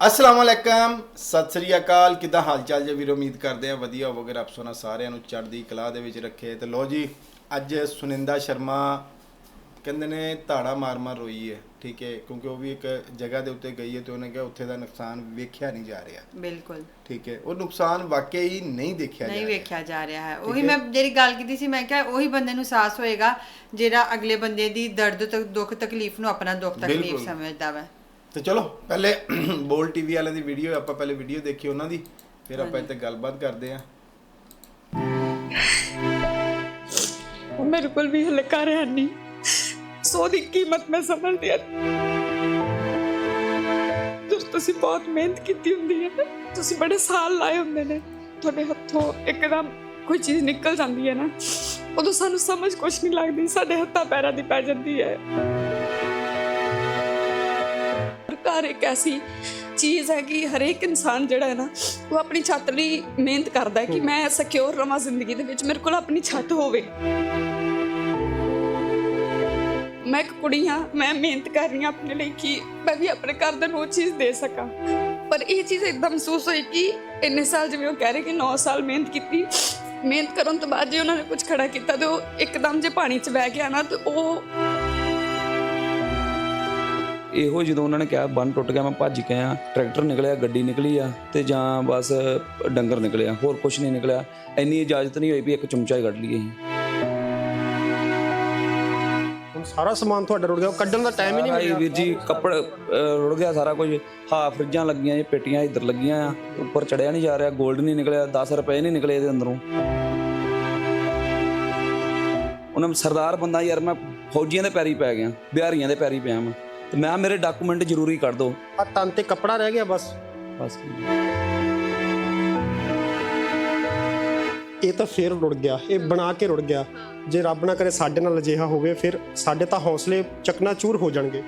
ਅਸਲਾਮ ਅਲੈਕਮ ਸਤਿ ਸ੍ਰੀ ਅਕਾਲ। ਕਿਦਾਂ ਹਾਲ ਚਾਲ ਜੀ ਵੀਰ? ਉਮੀਦ ਕਰਦੇ ਆ ਵਧੀਆ ਹੋਵੋਗੇ ਰੱਬ ਸੋਨਾ ਸਾਰਿਆਂ ਨੂੰ ਚੜ੍ਹਦੀ ਕਲਾ ਦੇ ਵਿੱਚ ਰੱਖੇ। ਤੇ ਲੋ ਜੀ ਅੱਜ ਸੁਨਿੰਦਾ ਸ਼ਰਮਾ ਕਹਿੰਦੇ ਨੇ ਧਾੜਾ ਮਾਰ ਮਾਰ ਰੋਈ ਹੈ ਠੀਕ ਹੈ? ਕਿਉਂਕਿ ਉਹ ਵੀ ਇੱਕ ਜਗ੍ਹਾ ਦੇ ਉੱਤੇ ਗਈ ਹੈ ਤੇ ਉਹਨੇ ਕਿਹਾ ਉੱਥੇ ਦਾ ਨੁਕਸਾਨ ਵੇਖਿਆ ਨਹੀਂ ਜਾ ਰਿਹਾ। ਬਿਲਕੁਲ। ਠੀਕ ਹੈ? ਉਹ ਨੁਕਸਾਨ ਵਾਕਈ ਨਹੀਂ ਦੇਖਿਆ ਜਾ ਨਹੀਂ ਰਿਹਾ। ਵੇਖਿਆ ਜਾ ਰਿਹਾ ਹੈ। ਉਹੀ। ਮੈਂ ਜਿਹੜੀ ਗੱਲ ਕੀਤੀ ਸੀ ਮੈਂ ਕਿਹਾ ਉਹੀ ਬੰਦੇ ਨੂੰ ਸਾਹਸ ਹੋਏਗਾ ਜਿਹੜਾ ਅਗਲੇ ਬੰਦੇ ਦੀ ਦਰਦ ਤੱਕ ਦੁੱਖ ਤਕਲੀਫ ਨੂੰ ਆਪਣਾ ਦੁੱਖ ਤਕਲੀਫ। ਸਮਝਦਾ ਵਾ। ਤੇ ਚਲੋ ਪਹਿਲੇ ਬੋਲ ਟੀਵੀ ਵਾਲਿਆਂ ਦੀ ਵੀਡੀਓ ਆਪਾਂ ਪਹਿਲੇ ਵੀਡੀਓ ਦੇਖੀ ਉਹਨਾਂ ਦੀ ਫਿਰ ਆਪਾਂ ਇੱਥੇ ਗੱਲਬਾਤ ਕਰਦੇ ਆ ਉਹ ਮੇਰੇ ਕੋਲ ਵੀ ਹਲੇ ਘਰ ਹੈ ਨਹੀਂ। ਸੋ ਦੀ ਕੀਮਤ ਮੈਂ ਸਮਝਦੀ ਹਾਂ। ਤੁਸੀਂ ਤੁਸੀਂ ਬਹੁਤ ਮਿਹਨਤ ਕੀਤੀ ਹੁੰਦੀ ਹੈ ਤੁਸੀਂ ਬੜੇ ਸਾਲ ਲਾਏ ਹੁੰਦੇ ਨੇ। ਤੁਹਾਡੇ ਹੱਥੋਂ ਇੱਕਦਮ ਕੋਈ ਚੀਜ਼ ਨਿਕਲ ਜਾਂਦੀ ਹੈ ਨਾ। ਉਦੋਂ ਸਾਨੂੰ ਸਮਝ ਕੁਝ ਨਹੀਂ ਲੱਗਦੀ ਸਾਡੇ ਹੱਥਾਂ ਪੈਰਾਂ ਦੀ ਪੈ ਜਾਂਦੀ ਹੈ। ਘਰ ਇੱਕ ਐਸੀ ਚੀਜ਼ ਹੈ ਕਿ ਹਰੇਕ ਇਨਸਾਨ ਜਿਹੜਾ ਹੈ ਨਾ ਉਹ ਆਪਣੀ ਛੱਤ ਲਈ ਮਿਹਨਤ ਕਰਦਾ ਹੈ ਕਿ ਮੈਂ ਸਿਕਿਉਰ ਰਵਾਂ ਜ਼ਿੰਦਗੀ ਦੇ ਵਿੱਚ ਮੇਰੇ ਕੋਲ ਆਪਣੀ ਛੱਤ ਹੋਵੇ। ਮੈਂ ਇੱਕ ਕੁੜੀ ਹਾਂ ਮੈਂ ਮਿਹਨਤ ਕਰ ਰਹੀ ਹਾਂ ਆਪਣੇ ਲਈ ਕਿ ਮੈਂ ਵੀ ਆਪਣੇ ਘਰ ਨੂੰ ਉਹ ਚੀਜ਼ ਦੇ ਸਕਾਂ। ਪਰ ਇਹ ਚੀਜ਼ ਇਦਾਂ ਮਹਿਸੂਸ ਹੋਈ ਕਿ ਇੰਨੇ ਸਾਲ ਜਿਵੇਂ ਉਹ ਕਹਿ ਰਹੇ ਕਿ 9 ਸਾਲ ਮਿਹਨਤ ਕੀਤੀ ਮਿਹਨਤ ਕਰਨ ਤੋਂ ਬਾਅਦ ਜੇ ਉਹਨਾਂ ਨੇ ਕੁਝ ਖੜਾ ਕੀਤਾ ਤੇ ਉਹ ਇੱਕਦਮ ਜੇ ਪਾਣੀ 'ਚ ਬਹਿ ਗਿਆ ਨਾ ਤੇ ਉਹ ਇਹੋ ਜਦੋਂ ਉਹਨਾਂ ਨੇ ਕਿਹਾ ਬੰਨ ਟੁੱਟ ਗਿਆ ਮੈਂ ਭੱਜ ਕੇ ਆ ਟਰੈਕਟਰ ਨਿਕਲਿਆ ਗੱਡੀ ਨਿਕਲੀ ਆ ਤੇ ਜਾਂ ਬਸ ਡੰਗਰ ਨਿਕਲਿਆ ਹੋਰ ਕੁਝ ਨਹੀਂ ਨਿਕਲਿਆ। ਇੰਨੀ ਇਜਾਜ਼ਤ ਨਹੀਂ ਹੋਈ ਵੀ ਇੱਕ ਚਮਚਾ ਹੀ ਕੱਢ ਲਈਏ ਅਸੀਂ। ਹੁਣ ਸਾਰਾ ਸਮਾਨ ਤੁਹਾਡਾ ਰੁੜ ਗਿਆ ਉਹ ਕੱਢਣ ਦਾ ਟਾਈਮ ਹੀ ਨਹੀਂ ਮਿਲਿਆ। ਵੀਰ ਜੀ ਕੱਪੜ ਰੁੜ ਗਿਆ ਸਾਰਾ ਕੁਝ। ਹਾਂ ਫਰਿੱਜਾਂ ਲੱਗੀਆਂ ਇਹ ਪੇਟੀਆਂ ਇੱਧਰ ਲੱਗੀਆਂ ਆ ਉੱਪਰ ਚੜਿਆ ਨਹੀਂ ਜਾ ਰਿਹਾ 골ਡ ਨਹੀਂ ਨਿਕਲਿਆ 10 ਰੁਪਏ ਨਹੀਂ ਨਿਕਲੇ ਇਹਦੇ ਅੰਦਰੋਂ। ਉਹਨਾਂ ਸਰਦਾਰ ਬੰਦਾ ਯਾਰ ਮੈਂ ਫੌਜੀਆਂ ਦੇ ਪੈਰੀ ਪੈ ਗਿਆ ਬਿਹਾਰੀਆਂ ਦੇ ਪੈਰੀ ਪਿਆ ਮੈਂ। ਤੇ ਮੈਂ ਮੇਰੇ ਡਾਕੂਮੈਂਟ ਜ਼ਰੂਰੀ ਕੱਢ ਦੋ। ਆ ਤਨ ਤੇ ਕੱਪੜਾ ਰਹਿ ਗਿਆ ਬਸ। ਬਸ ਇਹ ਤਾਂ ਫੇਰ ਰੁੜ ਗਿਆ। ਇਹ ਬਣਾ ਕੇ ਰੁੜ ਗਿਆ। ਜੇ ਰੱਬ ਨਾ ਕਰੇ ਸਾਡੇ ਨਾਲ ਅਜਿਹਾ ਹੋਵੇ ਫਿਰ ਸਾਡੇ ਤਾਂ ਹੌਸਲੇ ਚਕਨਾਚੂਰ ਹੋ ਜਾਣਗੇ।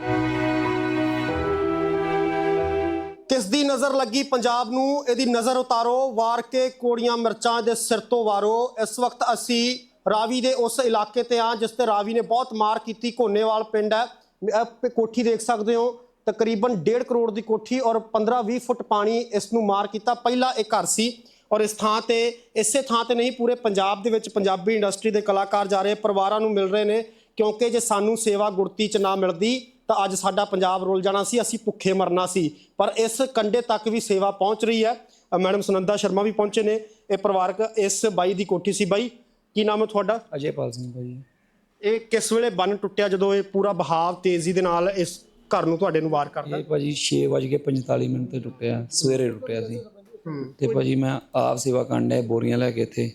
ਕਿਸ ਦੀ ਨਜ਼ਰ ਲੱਗੀ ਪੰਜਾਬ ਨੂੰ? ਇਹਦੀ ਨਜ਼ਰ ਉਤਾਰੋ। ਵਾਰ ਕੇ ਕੋੜੀਆਂ ਮਿਰਚਾਂ ਦੇ ਸਿਰ ਤੋਂ ਵਾਰੋ। ਇਸ ਵਕਤ ਅਸੀਂ ਰਾਵੀ ਦੇ ਉਸ ਇਲਾਕੇ ਤੇ ਆ ਜਿਸ ਤੇ ਰਾਵੀ ਨੇ ਬਹੁਤ ਮਾਰ ਕੀਤੀ। ਕੋਨੇਵਾਲ ਪਿੰਡ ਹੈ। ਅਹ ਕੋਠੀ ਦੇਖ ਸਕਦੇ ਹੋ, ਤਕਰੀਬਨ 1.5 ਕਰੋੜ ਦੀ ਕੋਠੀ ਔਰ 15-20 ਫੁੱਟ ਪਾਣੀ ਇਸ ਨੂੰ ਮਾਰ ਕੀਤਾ। ਪਹਿਲਾ ਇਹ ਘਰ ਸੀ ਔਰ ਇਸ ਥਾਂ ਤੇ, ਇਸੇ ਥਾਂ ਤੇ ਨਹੀਂ, ਪੂਰੇ ਪੰਜਾਬ ਦੇ ਵਿੱਚ ਪੰਜਾਬੀ ਇੰਡਸਟਰੀ ਦੇ ਕਲਾਕਾਰ ਜਾ ਰਹੇ, ਪਰਿਵਾਰਾਂ ਨੂੰ ਮਿਲ ਰਹੇ ਨੇ, ਕਿਉਂਕਿ ਜੇ ਸਾਨੂੰ ਸੇਵਾ ਗੁਰਤੀ ਚ ਨਾ ਮਿਲਦੀ, ਤਾਂ ਅੱਜ ਸਾਡਾ ਪੰਜਾਬ ਰੁਲ ਜਾਣਾ ਸੀ, ਅਸੀਂ ਭੁੱਖੇ ਮਰਨਾ ਸੀ। ਪਰ ਇਸ ਕੰਡੇ ਤੱਕ ਵੀ ਸੇਵਾ ਪਹੁੰਚ ਰਹੀ ਹੈ। ਮੈਡਮ ਸੁਨੰਦਾ ਸ਼ਰਮਾ ਵੀ ਪਹੁੰਚੇ ਨੇ। ਇਹ ਪਰਿਵਾਰਕ ਇਸ ਬਾਈ ਦੀ ਕੋਠੀ ਸੀ ਬਾਈ। ਕੀ ਨਾਮ ਹੈ ਤੁਹਾਡਾ? ਅਜੇਪਾਲ ਸਿੰਘ ਬਾਈ। ਇਹ ਕਿਸ ਵੇਲੇ ਬੰਨ ਟੁੱਟਿਆ ਜਦੋਂ ਇਹ ਪੂਰਾ ਬਹਾਵ ਤੇਜ਼ੀ ਦੇ ਨਾਲ ਇਸ ਘਰ ਨੂੰ ਤੁਹਾਡੇ ਨੂੰ ਵਾਰ ਕਰਦਾ? ਇਹ ਭਾਜੀ 6:45 ਮਿੰਟ ਤੇ ਟੁੱਟਿਆ ਸਵੇਰੇ ਟੁੱਟਿਆ ਸੀ। ਤੇ ਭਾਜੀ ਮੈਂ ਆਪ ਸੇਵਾ ਕਰਨ ਡਿਆ ਬੋਰੀਆਂ ਲੈ ਕੇ ਇੱਥੇ।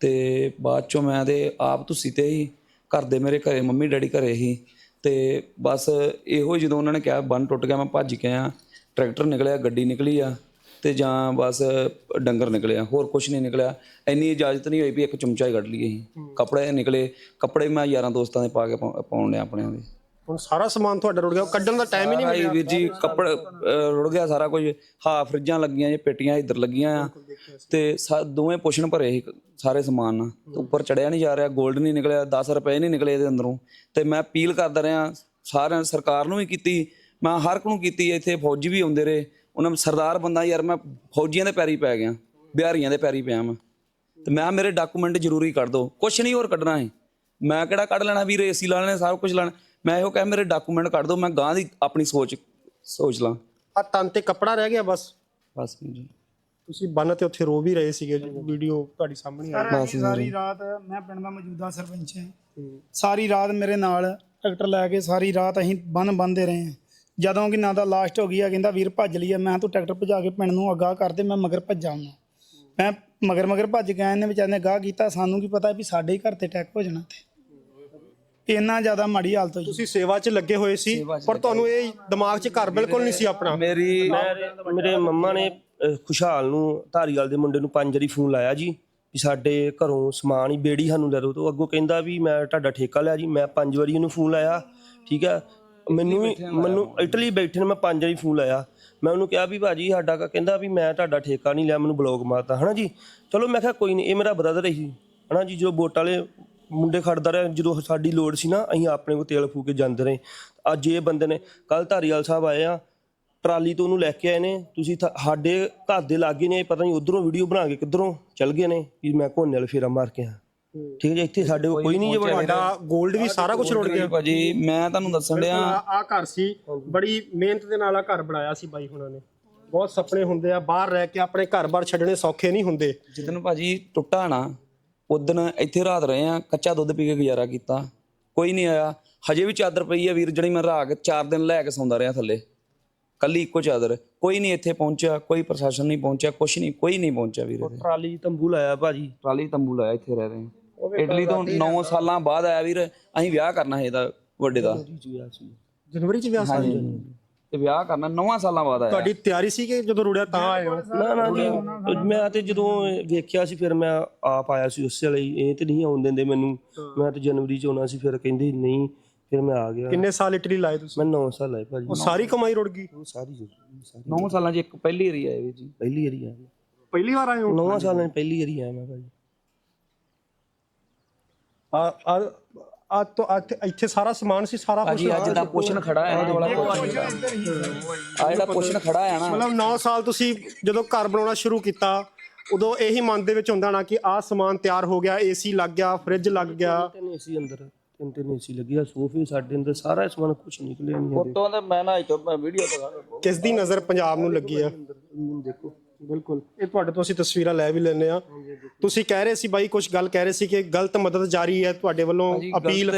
ਤੇ ਬਾਅਦ ਚੋਂ ਮੈਂ ਤੇ ਆਪ ਤੁਸੀਂ ਤੇ ਹੀ ਘਰ ਦੇ ਮੇਰੇ ਘਰੇ ਮੰਮੀ ਡੈਡੀ ਘਰੇ ਹੀ। ਤੇ ਬਸ ਇਹੋ ਜਦੋਂ ਉਹਨਾਂ ਨੇ ਕਿਹਾ ਬੰਨ ਟੁੱਟ ਗਿਆ ਮੈਂ ਭੱਜ ਕੇ ਆ ਟਰੈਕਟਰ ਨਿਕਲਿਆ ਗੱਡੀ ਨਿਕਲੀ ਆ। ਤੇ ਜਾਂ ਬਸ ਡੰਗਰ ਨਿਕਲਿਆ ਹੋਰ ਕੁਝ ਨਹੀਂ ਨਿਕਲਿਆ। ਇੰਨੀ ਇਜਾਜ਼ਤ ਨਹੀਂ ਹੋਈ ਵੀ ਇੱਕ ਚਮਚਾ ਹੀ ਕੱਢ ਲਈਏ ਅਸੀਂ। ਕੱਪੜੇ ਨਿਕਲੇ ਕੱਪੜੇ ਮੈਂ ਯਾਰਾਂ ਦੋਸਤਾਂ ਦੇ ਪਾ ਕੇ ਪਾ- ਪਾਉਣ ਡਿਆ ਆਪਣਿਆਂ ਦੇ। ਹੁਣ ਸਾਰਾ ਸਮਾਨ ਤੁਹਾਡਾ ਰੁੜ ਗਿਆ ਉਹ ਕੱਢਣ ਦਾ ਟਾਈਮ ਹੀ ਨਹੀਂ ਮਿਲਿਆ। ਵੀਰ ਜੀ ਕੱਪੜ ਅਹ, ਰੁੜ ਗਿਆ ਸਾਰਾ ਕੁਝ। ਹਾਂ ਫਰਿੱਜਾਂ ਲੱਗੀਆਂ ਇਹ ਪੇਟੀਆਂ ਇੱਧਰ ਲੱਗੀਆਂ ਆ। ਤੇ ਸਾ- ਦੋਵੇਂ ਪੁਸ਼ਨ ਭਰੇ ਸੀ ਸਾਰੇ ਸਮਾਨ ਨਾਲ। ਤੇ ਉੱਪਰ ਚੜਿਆ ਨਹੀਂ ਜਾ ਰਿਹਾ 골ਡ ਨਹੀਂ ਨਿਕਲਿਆ 10 ਰੁਪਏ ਨਹੀਂ ਨਿਕਲੇ ਇਹਦੇ ਅੰਦਰੋਂ। ਤੇ ਮੈਂ ਅਪੀਲ ਕਰਦਾ ਰਿਹਾ ਸਾਰਿਆਂ ਸਰਕਾਰ ਨੂੰ ਵੀ ਕੀਤੀ ਮੈਂ ਹਰ ਇੱਕ ਨੂੰ ਕੀਤੀ ਇੱਥੇ ਫੌਜੀ ਵੀ ਆਉਂਦੇ ਰਹੇ। ਉਹਨਾਂ ਨੂੰ ਸਰਦਾਰ ਬੰਦਾ ਯਾਰ ਮੈਂ ਫੌਜੀਆਂ ਦੇ ਪੈਰੀ ਪੈ ਗਿਆ ਬਿਹਾਰੀਆਂ ਦੇ ਪੈਰੀ ਪਿਆ ਮੈਂ। ਤੇ ਮੈਂ ਮੇਰੇ ਡਾਕੂਮੈਂਟ ਜ਼ਰੂਰੀ ਕੱਢ ਦੋ ਕੁਛ ਨਹੀਂ ਹੋਰ ਕੱਢਣਾ ਹੈ ਮੈਂ ਕਿਹੜਾ ਕੱਢ ਲੈਣਾ ਵੀਰ ਏਸੀ ਲਾ ਲੈਣੇ ਸਾਰਾ ਕੁਝ ਲੈਣਾ। ਮੈਂ ਇਹੋ ਕਹਿ ਮੇਰੇ ਡਾਕੂਮੈਂਟ ਕੱਢ ਦੋ ਮੈਂ ਗਾਂ ਦੀ ਆਪਣੀ ਸੋਚ ਸੋਚ ਲਾਂ। ਆ ਤਨ ਤੇ ਕੱਪੜਾ ਰਹਿ ਗਿਆ ਬਸ। ਬਸ ਜੀ। ਤੁਸੀਂ ਬੰਨ ਤੇ ਉੱਥੇ ਰੋ ਵੀ ਰਹੇ ਸੀਗੇ ਵੀਡੀਓ ਤੁਹਾਡੀ ਸਾਹਮਣੇ ਆ ਸਾਰੀ ਸਾਰੀ ਰਾਤ ਮੈਂ ਪਿੰਡ ਦਾ ਮੌਜੂਦਾ ਸਰਪੰਚ ਹਾਂ। ਸਾਰੀ ਰਾਤ ਮੇਰੇ ਨਾਲ ਟਰੈਕਟਰ ਲੈ ਕੇ ਸਾਰੀ ਰਾਤ ਅਸੀਂ ਬੰਨ ਬੰਨਦੇ ਰਹੇ ਹਾਂ। ਜਦੋਂ ਕਿ ਨਾ ਦਾ ਲਾਸਟ ਹੋ ਗਈ ਆ ਕਹਿੰਦਾ ਵੀਰ ਭੱਜ ਲਈ ਆ ਮੈਂ ਤੂੰ ਟਰੈਕਟਰ ਭਜਾ ਕੇ ਪਿੰਡ ਨੂੰ ਅਗਾਹ ਕਰ ਦੇ ਮੈਂ ਮਗਰ ਭੱਜਾ ਮੈਂ ਮਗਰ ਮਗਰ ਭੱਜ ਗਿਆ ਇਹਨੇ ਵਿਚਾਰੇ ਨੇ ਅਗਾਹ ਕੀਤਾ। ਸਾਨੂੰ ਕੀ ਪਤਾ ਵੀ ਸਾਡੇ ਹੀ ਘਰ ਤੇ ਅਟੈਕ ਹੋ ਜਾਣਾ ਤੇ ਇੰਨਾ ਜ਼ਿਆਦਾ ਮਾੜੀ ਹਾਲਤ ਹੋਈ। ਤੁਸੀਂ ਸੇਵਾ 'ਚ ਲੱਗੇ ਹੋਏ ਸੀ ਪਰ ਤੁਹਾਨੂੰ ਇਹ ਦਿਮਾਗ 'ਚ ਘਰ ਬਿਲਕੁਲ ਨਹੀਂ ਸੀ ਆਪਣਾ। ਮੇਰੀ ਮੇਰੇ ਮੰਮਾ ਨੇ ਅਹ, ਖੁਸ਼ਹਾਲ ਨੂੰ ਧਾਰੀਵਾਲ ਦੇ ਮੁੰਡੇ ਨੂੰ ਪੰਜ ਵਾਰੀ ਫੋਨ ਲਾਇਆ ਜੀ ਵੀ ਸਾਡੇ ਘਰੋਂ ਸਮਾਨ ਹੀ ਬੇੜੀ ਸਾਨੂੰ ਲੈ ਦਿਓ। ਤੇ ਉਹ ਅੱਗੋਂ ਕਹਿੰਦਾ ਵੀ ਮੈਂ ਤੁਹਾਡਾ ਠੇਕਾ ਲਿਆ ਜੀ ਮੈਂ ਪੰਜ ਵਾਰੀ ਉਹਨੂੰ ਫੋਨ ਲਾਇਆ। ਠੀਕ ਹੈ ਮੈਨੂੰ ਵੀ ਮੈਨੂੰ ਇਟਲੀ ਬੈਠੇ ਨੇ ਮੈਂ ਪੰਜ ਵਾਰੀ ਫੋਨ ਲਾਇਆ ਮੈਂ ਉਹਨੂੰ ਕਿਹਾ ਵੀ ਭਾਜੀ ਸਾਡਾ ਕ- ਕਹਿੰਦਾ ਵੀ ਮੈਂ ਤੁਹਾਡਾ ਠੇਕਾ ਨਹੀਂ ਲਿਆ ਮੈਨੂੰ ਬਲੌਕ ਮਾਰਤਾ। ਹਨਾ ਜੀ? ਚਲੋ ਮੈਂ ਕਿਹਾ ਕੋਈ ਨਹੀਂ ਇਹ ਮੇਰਾ ਬ੍ਰਦਰ ਹੀ ਹਨਾ ਜੀ ਜੋ ਵੋਟ ਵਾਲੇ ਮੁੰਡੇ ਖੜਦਾ ਰਿਹਾ ਜਦੋਂ ਸਾਡੀ ਲੋੜ ਸੀ ਨਾ ਅਸੀਂ ਆਪਣੇ ਕੋ ਤੇਲ ਫੂਕ ਕੇ ਜਾਂਦੇ ਰਹੇ। ਅੱਜ ਇਹ ਬੰਦੇ ਨੇ ਕੱਲ ਧਾਰੀਵਾਲ ਸਾਹਿਬ ਆਏ ਆ ਟਰਾਲੀ ਤੋਂ ਉਹਨੂੰ ਲੈ ਕੇ ਆਏ ਨੇ। ਤੁਸੀਂ ਸਾਡੇ ਘਰ ਦੇ ਲਾਗੇ ਨੇ ਪਤਾ ਨਹੀਂ ਉਧਰੋਂ ਵੀਡੀਓ ਬਣਾ ਕੇ ਕਿੱਧਰੋਂ ਚਲ ਗਏ ਨੇ ਕਿ ਮੈਂ ਕੋਨੇ ਵਾਲ ਫੇਰਾ ਮਾਰ ਕੇ ਆ ਠੀਕ ਹੈ ਜੀ ਇੱਥੇ ਸਾਡੇ ਕੋਲ ਕੋਈ ਨਹੀਂ ਜੇ ਤੁਹਾਡਾ 골ਡ ਵੀ ਸਾਰਾ ਕੁਝ ਰੁੜ ਗਿਆ। ਭਾਜੀ ਮੈਂ ਤੁਹਾਨੂੰ ਦੱਸਣ ਡਿਆ। ਆ ਘਰ ਸੀ ਬੜੀ ਮਿਹਨਤ ਦੇ ਨਾਲ ਆ ਘਰ ਬਣਾਇਆ ਸੀ ਬਾਈ ਹੁਣਾਂ ਨੇ। ਬਹੁਤ ਸੁਪਨੇ ਹੁੰਦੇ ਆ ਬਾਹਰ ਰਹਿ ਕੇ ਆਪਣੇ ਘਰ-ਬਾਰ ਛੱਡਣੇ ਸੌਖੇ ਨਹੀਂ ਹੁੰਦੇ। ਜਿੱਦਨ ਭਾਜੀ ਟੁੱਟਾ ਨਾ ਉਦਨ ਇੱਥੇ ਰਾਤ ਰਹੇ ਆ ਕੱਚਾ ਦੁੱਧ ਪੀ ਕੇ ਗੁਜ਼ਾਰਾ ਕੀਤਾ। ਕੋਈ ਨਹੀਂ ਆਇਆ। ਹਜੇ ਵੀ ਚਾਦਰ ਪਈ ਆ ਵੀਰ ਜਿਹੜੀ ਮੈਂ ਰਾਗ ਚਾਰ ਦਿਨ ਲੈ ਕੇ ਸੌਂਦਾ ਰਿਹਾ ਥੱਲੇ। ਕੱਲੀ ਇੱਕੋ ਚਾਦਰ। ਕੋਈ ਨਹੀਂ ਇੱਥੇ ਪਹੁੰਚਿਆ ਕੋਈ ਪ੍ਰਸ਼ਾਸਨ ਨਹੀਂ ਪਹੁੰਚਿਆ ਕੁਛ ਨਹੀਂ ਕੋਈ ਨਹੀਂ ਪਹੁੰਚਿਆ ਵੀਰ ਟਰਾਲੀ ਤੰਬੂ ਲਾਇਆ ਭਾਜੀ। ਟਰਾਲੀ ਤੰਬੂ ਲਾਇਆ ਇੱਥੇ ਰਹਿ ਰਹੇ ਹਾਂ। ਇਟਲੀ ਤੋਂ 9 ਸਾਲਾਂ ਬਾਅਦ ਆਇਆ ਵੀਰ ਅਸੀਂ ਵਿਆਹ ਕਰਨਾ ਹੈ ਇਹਦਾ ਵੱਡੇ ਦਾ। ਜਨਵਰੀ ਚ ਵਿਆਹ ਸੀ। ਤੇ ਵਿਆਹ ਕਰਨਾ 9 ਸਾਲਾਂ ਬਾਅਦ ਆਇਆ। ਤੁਹਾਡੀ ਤਿਆਰੀ ਸੀ ਕਿ ਜਦੋਂ ਰੁੜਿਆ ਤਾਂ ਆਏ ਹੋ? ਨਾ ਨਾ ਜੀ ਮੈਂ ਤੇ ਜਦੋਂ ਵੇਖਿਆ ਸੀ ਫਿਰ ਮੈਂ ਆਪ ਆਇਆ ਸੀ ਉਸੇ ਹੀ। ਇਹ ਤੇ ਨਹੀਂ ਆਉਣ ਦਿੰਦੇ ਮੈਨੂੰ। ਮੈਂ ਤੇ ਜਨਵਰੀ ਚ ਆਉਣਾ ਸੀ ਫਿਰ ਕਹਿੰਦੇ ਨਹੀਂ ਫਿਰ ਮੈਂ ਆ ਗਿਆ। ਕਿੰਨੇ ਸਾਲ ਇਟਲੀ ਲਾਏ ਤੁਸੀਂ? ਮੈਂ 9 ਸਾਲ ਆਏ ਭਾਜੀ। ਉਹ ਸਾਰੀ ਕਮਾਈ ਰੁੜ ਗਈ? ਉਹ ਸਾਰੀ ਸਾਰੀ 9 ਸਾਲਾਂ 'ਚ ਇੱਕ ਪਹਿਲੀ ਵਾਰੀ ਆਏ ਵੀਰ ਜੀ। ਪਹਿਲੀ ਵਾਰੀ ਆਇਆ ਪਹਿਲੀ ਵਾਰ ਆਏ ਹੋ? 9 ਸਾਲਾਂ 'ਚ ਪਹਿਲੀ ਵਾਰੀ ਆਇਆ ਮੈਂ ਭਾਜੀ। ਆ ਆ ਆ ਤੋਂ ਇੱਥੇ- ਸਾਰਾ ਸਮਾਨ ਸੀ ਸਾਰਾ ਕੁਝ ਭਾਜੀ ਅੱਜ ਦਾ ਪੋਸ਼ਨ ਖੜਾ ਹੈ ਨਾ ਵਾਲਾ ਪੋਸ਼ਨ। ਆ ਜਿਹੜਾ ਪੋਸ਼ਨ ਖੜਾ ਹੈ ਨਾ। ਮਤਲਬ 9 ਸਾਲ ਤੁਸੀਂ ਜਦੋਂ ਘਰ ਬਣਾਉਣਾ ਸ਼ੁਰੂ ਕੀਤਾ ਉਦੋਂ ਇਹੀ ਮਨ ਦੇ ਵਿੱਚ ਹੁੰਦਾ ਨਾ ਕਿ ਆਹ ਸਮਾਨ ਤਿਆਰ ਹੋ ਗਿਆ ਏਸੀ ਲੱਗ ਗਿਆ ਫ੍ਰਿਜ ਲੱਗ ਗਿਆ। ਤਿੰਨ ਏਸੀ ਅੰਦਰ ਤਿੰਨ ਤਿੰਨ ਏਸੀ ਲੱਗੀ ਆ ਸੋਫੇ ਸਾਡੇ ਅੰਦਰ ਸਾਰਾ ਸਮਾਨ ਕੁਝ ਨਿਕਲਿਆ ਨਹੀਂ ਹਜੇ। ਫੋਟੋ ਤੇ ਮੈਂ ਨਾ ਇੱਥੋਂ ਵੀਡੀਓ ਦਿਖਾ ਕਿਸ ਦੀ ਨਜ਼ਰ ਪੰਜਾਬ ਨੂੰ ਲੱਗੀ ਆ? ਦੇਖੋ। ਬਿਲਕੁਲ। ਇਹ ਤੁਹਾਡੇ ਤੋਂ ਅਸੀਂ ਤਸਵੀਰਾਂ ਲੈ ਵੀ ਲੈਨੇ ਆ ਤੁਸੀਂ ਕਹਿ ਰਹੇ ਸੀ ਬਾਈ ਕੁਝ ਗੱਲ ਕਹਿ ਰਹੇ ਸੀ ਕਿ ਗਲਤ ਮਦਦ ਜਾਰੀ ਹੈ ਤੁਹਾਡੇ ਵੱਲੋਂ ਅਪੀਲ।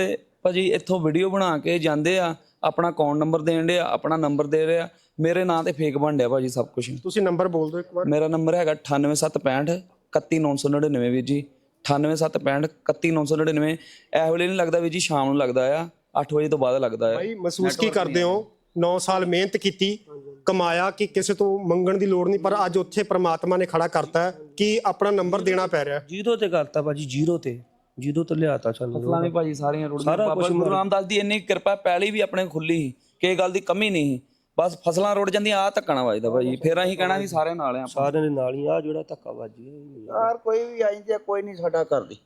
ਭਾਜੀ ਇੱਥੋਂ ਵੀਡੀਓ ਬਣਾ ਕੇ ਜਾਂਦੇ ਆ ਆਪਣਾ ਅਕਾਊਂਟ ਨੰਬਰ ਦੇਣ ਦੇ ਆ ਆਪਣਾ ਨੰਬਰ ਦੇ ਰਹੇ ਆ। ਮੇਰੇ ਨਾਂ ਤੇ ਫੇਕ ਬਣ ਡਿਆ ਭਾਜੀ ਸਭ ਕੁਝ ਤੁਸੀਂ ਨੰਬਰ ਬੋਲ ਦਿਓ ਇੱਕ ਵਾਰ। ਮੇਰਾ ਨੰਬਰ ਹੈਗਾ 98765 31999 ਵੀਰ ਜੀ। 98765 31999 ਇਹ ਵੇਲੇ ਨਹੀਂ ਲੱਗਦਾ ਵੀਰ ਜੀ ਸ਼ਾਮ ਨੂੰ ਲੱਗਦਾ ਆ 8 ਵਜੇ ਤੋਂ ਬਾਅਦ ਲੱਗਦਾ ਆ। ਭਾਈ ਮਹਿਸੂਸ ਕੀ ਕਰਦੇ ਹੋ? 9 ਸਾਲ ਮਿਹਨਤ ਕੀਤੀ ਕਮਾਇਆ ਕਿ ਕਿਸੇ ਤੋਂ ਮੰਗਣ ਦੀ ਲੋੜ ਨਹੀਂ ਪਰ ਅੱਜ ਉੱਥੇ ਪ੍ਰਮਾਤਮਾ ਨੇ ਖੜਾ ਕਰਤਾ ਹੈ ਕਿ ਆਪਣਾ ਨੰਬਰ ਦੇਣਾ ਪੈ ਰਿਹਾ ਜ਼ੀਰੋ ਤੇ ਕਰਤਾ ਭਾਜੀ ਜ਼ੀਰੋ ਤੇ। ਜ਼ੀਰੋ ਤੇ ਲਿਆਤਾ ਸਾਨੂੰ ਫਸਲਾਂ ਵੀ ਭਾਜੀ ਸਾਰੀਆਂ ਰੁੜ ਗਈਆਂ ਬਾਬਾ ਗੁਰੂ ਰਾਮਦਾਸ ਦੀ ਇੰਨੀ ਕਿਰਪਾ ਪੈਲੀ ਵੀ ਆਪਣੇ ਖੁੱਲੀ ਸੀ ਕਿਸੇ ਗੱਲ ਦੀ ਕਮੀ ਨਹੀਂ ਸੀ। ਬਸ ਫਸਲਾਂ ਰੁੜ ਜਾਂਦੀਆਂ ਆ ਧੱਕਣਾ ਵੱਜਦਾ ਭਾਜੀ। ਫੇਰ ਅਸੀਂ ਕਹਿਣਾ ਵੀ ਸਾਰੇ ਨਾਲ ਆ ਆਪਾਂ। ਸਾਰਿਆਂ ਦੇ ਨਾਲ ਹੀ ਆ ਜਿਹੜਾ ਧੱਕਾ ਵੱਜ। ਯਾਰ ਕੋਈ ਵੀ ਆਈ ਤੇ ਕੋਈ ਨਹੀਂ ਸਾਡਾ ਕਰਦੀ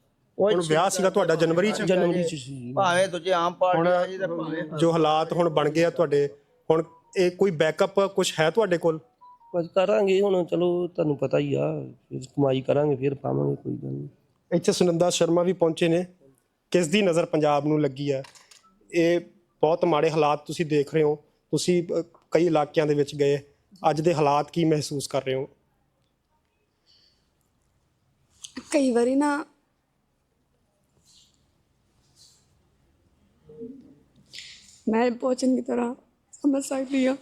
ਹੁਣ ਵਿਆਹ ਸੀਗਾ ਤੁਹਾਡਾ ਜਨਵਰੀ ਚ? ਜਨਵਰੀ ਚ ਸੀ। ਭਾਵੇਂ ਦੂਜੇ ਆਮ ਪਾਰਟੀ ਆ ਜੀ ਤੇ ਭਾਵੇਂ ਜੋ ਹਾਲਾਤ ਹੁਣ ਬਣ ਗਏ ਆ ਤੁਹਾਡੇ ਹੁਣ ਇਹ ਕੋਈ ਬੈਕਅਪ ਕੁਝ ਹੈ ਤੁਹਾਡੇ ਕੋਲ? ਕੁਝ ਕਰਾਂਗੇ ਹੁਣ ਚਲੋ ਤੁਹਾਨੂੰ ਪਤਾ ਹੀ ਆ ਫਿਰ ਕਮਾਈ ਕਰਾਂਗੇ ਫਿਰ ਪਾਵਾਂਗੇ ਕੋਈ ਗੱਲ ਨਹੀਂ। ਇੱਥੇ ਸੁਨੰਦਾ ਸ਼ਰਮਾ ਵੀ ਪਹੁੰਚੇ ਨੇ। ਕਿਸ ਦੀ ਨਜ਼ਰ ਪੰਜਾਬ ਨੂੰ ਲੱਗੀ ਹੈ ਇਹ ਬਹੁਤ ਮਾੜੇ ਹਾਲਾਤ ਤੁਸੀਂ ਦੇਖ ਰਹੇ ਹੋ। ਤੁਸੀਂ ਅ, ਕਈ ਇਲਾਕਿਆਂ ਦੇ ਵਿੱਚ ਗਏ। ਅੱਜ ਦੇ ਹਾਲਾਤ ਕੀ ਮਹਿਸੂਸ ਕਰ ਰਹੇ ਹੋ? ਕਈ ਵਾਰੀ ਨਾ ਮੈਂ ਬਹੁਤ ਚੰਗੀ ਤਰ੍ਹਾਂ ਸਮਝ ਸਕਦੀ ਹਾਂ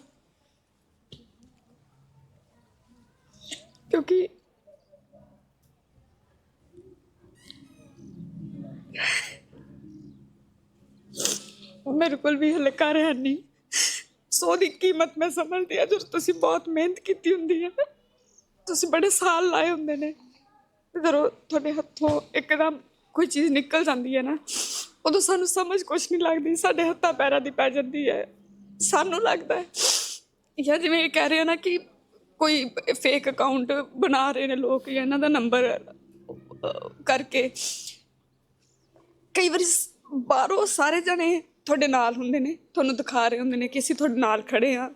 ਕਿਉਂਕਿ ਮੇਰੇ ਕੋਲ ਵੀ ਹਲੇ ਘਰ ਹੈ ਨਹੀਂ ਸੋ ਦੀ ਕੀਮਤ ਮੈਂ ਸਮਝਦੀ ਹਾਂ ਜਦੋਂ ਤੁਸੀਂ ਬਹੁਤ ਮਿਹਨਤ ਕੀਤੀ ਹੁੰਦੀ ਹੈ ਤੁਸੀਂ ਬੜੇ ਸਾਲ ਲਾਏ ਹੁੰਦੇ ਨੇ ਜਦੋਂ ਤੁਹਾਡੇ ਹੱਥੋਂ ਇੱਕਦਮ ਕੋਈ ਚੀਜ਼ ਨਿਕਲ ਜਾਂਦੀ ਹੈ ਨਾ ਉਦੋਂ ਸਾਨੂੰ ਸਮਝ ਕੁਛ ਨਹੀਂ ਲੱਗਦੀ, ਸਾਡੇ ਹੱਥਾਂ ਪੈਰਾਂ ਦੀ ਪੈ ਜਾਂਦੀ ਹੈ। ਸਾਨੂੰ ਲੱਗਦਾ ਹੈ, ਜਾਂ ਜਿਵੇਂ ਇਹ ਕਹਿ ਰਹੇ ਆ ਨਾ ਕਿ ਕੋਈ ਫੇਕ ਅਕਾਊਂਟ ਬਣਾ ਰਹੇ ਨੇ ਲੋਕ ਜਾਂ ਇਹਨਾਂ ਦਾ ਨੰਬਰ ਕਰਕੇ। ਕਈ ਵਾਰੀ ਬਾਹਰੋਂ ਸਾਰੇ ਜਣੇ ਤੁਹਾਡੇ ਨਾਲ ਹੁੰਦੇ ਨੇ, ਤੁਹਾਨੂੰ ਦਿਖਾ ਰਹੇ ਹੁੰਦੇ ਨੇ ਕਿ ਅਸੀਂ ਤੁਹਾਡੇ ਨਾਲ ਖੜੇ ਆ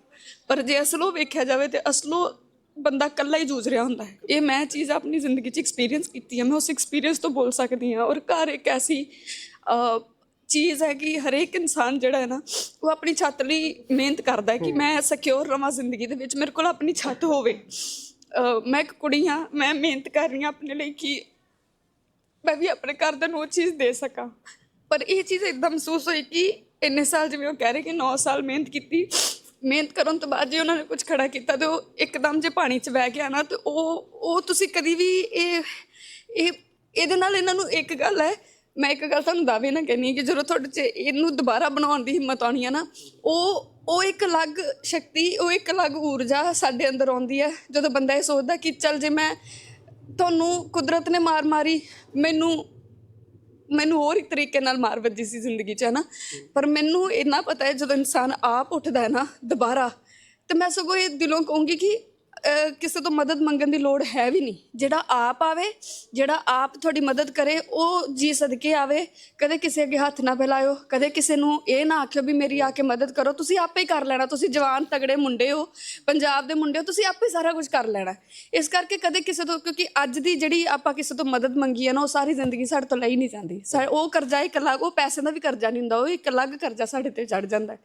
ਪਰ ਜੇ ਅਸਲੋਂ ਵੇਖਿਆ ਜਾਵੇ ਤੇ ਅਸਲੋਂ ਬੰਦਾ ਇਕੱਲਾ ਹੀ ਜੂਝ ਰਿਹਾ ਹੁੰਦਾ ਹੈ। ਇਹ ਮੈਂ ਚੀਜ਼ ਆਪਣੀ ਜ਼ਿੰਦਗੀ 'ਚ ਐਕਸਪੀਰੀਅੰਸ ਕੀਤੀ ਹੈ, ਮੈਂ ਉਸ ਐਕਸਪੀਰੀਅੰਸ ਤੋਂ ਬੋਲ ਸਕਦੀ ਹਾਂ। ਔਰ ਘਰ ਇੱਕ ਐਸੀ ਚੀਜ਼ ਹੈ ਕਿ ਹਰੇਕ ਇਨਸਾਨ ਜਿਹੜਾ ਹੈ ਨਾ ਉਹ ਆਪਣੀ ਛੱਤ ਲਈ ਮਿਹਨਤ ਕਰਦਾ ਹੈ ਕਿ ਮੈਂ ਸਿਕਿਉਰ ਰਵਾਂ ਜ਼ਿੰਦਗੀ ਦੇ ਵਿੱਚ ਮੇਰੇ ਕੋਲ ਆਪਣੀ ਛੱਤ ਹੋਵੇ। ਮੈਂ ਇੱਕ ਕੁੜੀ ਹਾਂ ਮੈਂ ਮਿਹਨਤ ਕਰ ਰਹੀ ਹਾਂ ਆਪਣੇ ਲਈ ਕਿ ਮੈਂ ਵੀ ਆਪਣੇ ਘਰਦਿਆਂ ਨੂੰ ਉਹ ਚੀਜ਼ ਦੇ ਸਕਾਂ। ਪਰ ਇਹ ਚੀਜ਼ ਇਦਾਂ ਮਹਿਸੂਸ ਹੋਈ ਕਿ ਇੰਨੇ ਸਾਲ ਜਿਵੇਂ ਉਹ ਕਹਿ ਰਹੇ ਕਿ 9 ਸਾਲ ਮਿਹਨਤ ਕੀਤੀ ਮਿਹਨਤ ਕਰਨ ਤੋਂ ਬਾਅਦ ਜੇ ਉਹਨਾਂ ਨੇ ਕੁਝ ਖੜਾ ਕੀਤਾ ਤੇ ਉਹ ਇੱਕਦਮ ਜੇ ਪਾਣੀ 'ਚ ਬਹਿ ਗਿਆ ਨਾ ਤੇ ਉਹ ਉਹ ਤੁਸੀਂ ਕਦੀ ਵੀ ਇਹ ਇਹ ਇਹਦੇ ਨਾਲ ਇਹਨਾਂ ਨੂੰ ਇੱਕ ਗੱਲ ਹੈ ਮੈਂ ਇੱਕ ਗੱਲ ਤੁਹਾਨੂੰ ਦਾਅਵੇ ਨਾਲ ਕਹਿੰਨੀ ਕਿ ਜਦੋਂ ਤੁਹਾਡੇ 'ਚ ਇਹਨੂੰ ਦੁਬਾਰਾ ਬਣਾਉਣ ਦੀ ਹਿੰਮਤ ਆਉਣੀ ਹੈ ਨਾ, ਉਹ ਉਹ ਇੱਕ ਅਲੱਗ ਸ਼ਕਤੀ, ਉਹ ਇੱਕ ਅਲੱਗ ਊਰਜਾ ਸਾਡੇ ਅੰਦਰ ਆਉਂਦੀ ਹੈ ਜਦੋਂ ਬੰਦਾ ਇਹ ਸੋਚਦਾ ਕਿ ਚੱਲ ਜੇ ਮੈਂ ਤੁਹਾਨੂੰ ਕੁਦਰਤ ਨੇ ਮਾਰ ਮਾਰੀ, ਮੈਨੂੰ ਮੈਨੂੰ ਹੋਰ ਇੱਕ ਤਰੀਕੇ ਨਾਲ ਮਾਰ ਵੱਜੀ ਸੀ ਜ਼ਿੰਦਗੀ 'ਚ, ਹੈ ਨਾ? ਪਰ ਮੈਨੂੰ ਇੰਨਾ ਪਤਾ ਹੈ ਜਦੋਂ ਇਨਸਾਨ ਆਪ ਉੱਠਦਾ ਹੈ ਨਾ ਦੁਬਾਰਾ, ਤੇ ਮੈਂ ਸਗੋਂ ਇਹ ਦਿਲੋਂ ਕਹੂੰਗੀ ਕਿ ਅਹ, ਕਿਸੇ ਤੋਂ ਮਦਦ ਮੰਗਣ ਦੀ ਲੋੜ ਹੈ ਵੀ ਨਹੀਂ। ਜਿਹੜਾ ਆਪ ਆਵੇ ਜਿਹੜਾ ਆਪ ਤੁਹਾਡੀ ਮਦਦ ਕਰੇ ਉਹ ਜੀ ਸਦਕੇ ਆਵੇ। ਕਦੇ ਕਿਸੇ ਅੱਗੇ ਹੱਥ ਨਾ ਫੈਲਾਇਓ ਕਦੇ ਕਿਸੇ ਨੂੰ ਇਹ ਨਾ ਆਖਿਓ ਵੀ ਮੇਰੀ ਆ ਕੇ ਮਦਦ ਕਰੋ। ਤੁਸੀਂ ਆਪੇ ਹੀ ਕਰ ਲੈਣਾ ਤੁਸੀਂ ਜਵਾਨ ਤਗੜੇ ਮੁੰਡੇ ਹੋ ਪੰਜਾਬ ਦੇ ਮੁੰਡੇ ਹੋ ਤੁਸੀਂ ਆਪੇ ਸਾਰਾ ਕੁਝ ਕਰ ਲੈਣਾ। ਇਸ ਕਰਕੇ ਕਦੇ ਕਿਸੇ ਤੋਂ ਕਿਉਂਕਿ ਅੱਜ ਦੀ ਜਿਹੜੀ ਆਪਾਂ ਕਿਸੇ ਤੋਂ ਮਦਦ ਮੰਗੀ ਹੈ ਨਾ ਉਹ ਸਾਰੀ ਜ਼ਿੰਦਗੀ ਸਾਡੇ ਤੋਂ ਲਈ ਨਹੀਂ ਜਾਂਦੀ। ਸਾ- ਉਹ ਕਰਜ਼ਾ ਇੱਕ ਅਲੱਗ ਉਹ ਪੈਸੇ ਦਾ ਵੀ ਕਰਜ਼ਾ ਨਹੀਂ ਹੁੰਦਾ ਉਹ ਇੱਕ ਅਲੱਗ ਕਰਜ਼ਾ ਸਾਡੇ ਤੇ ਚੜ ਜਾਂਦਾ ਹੈ।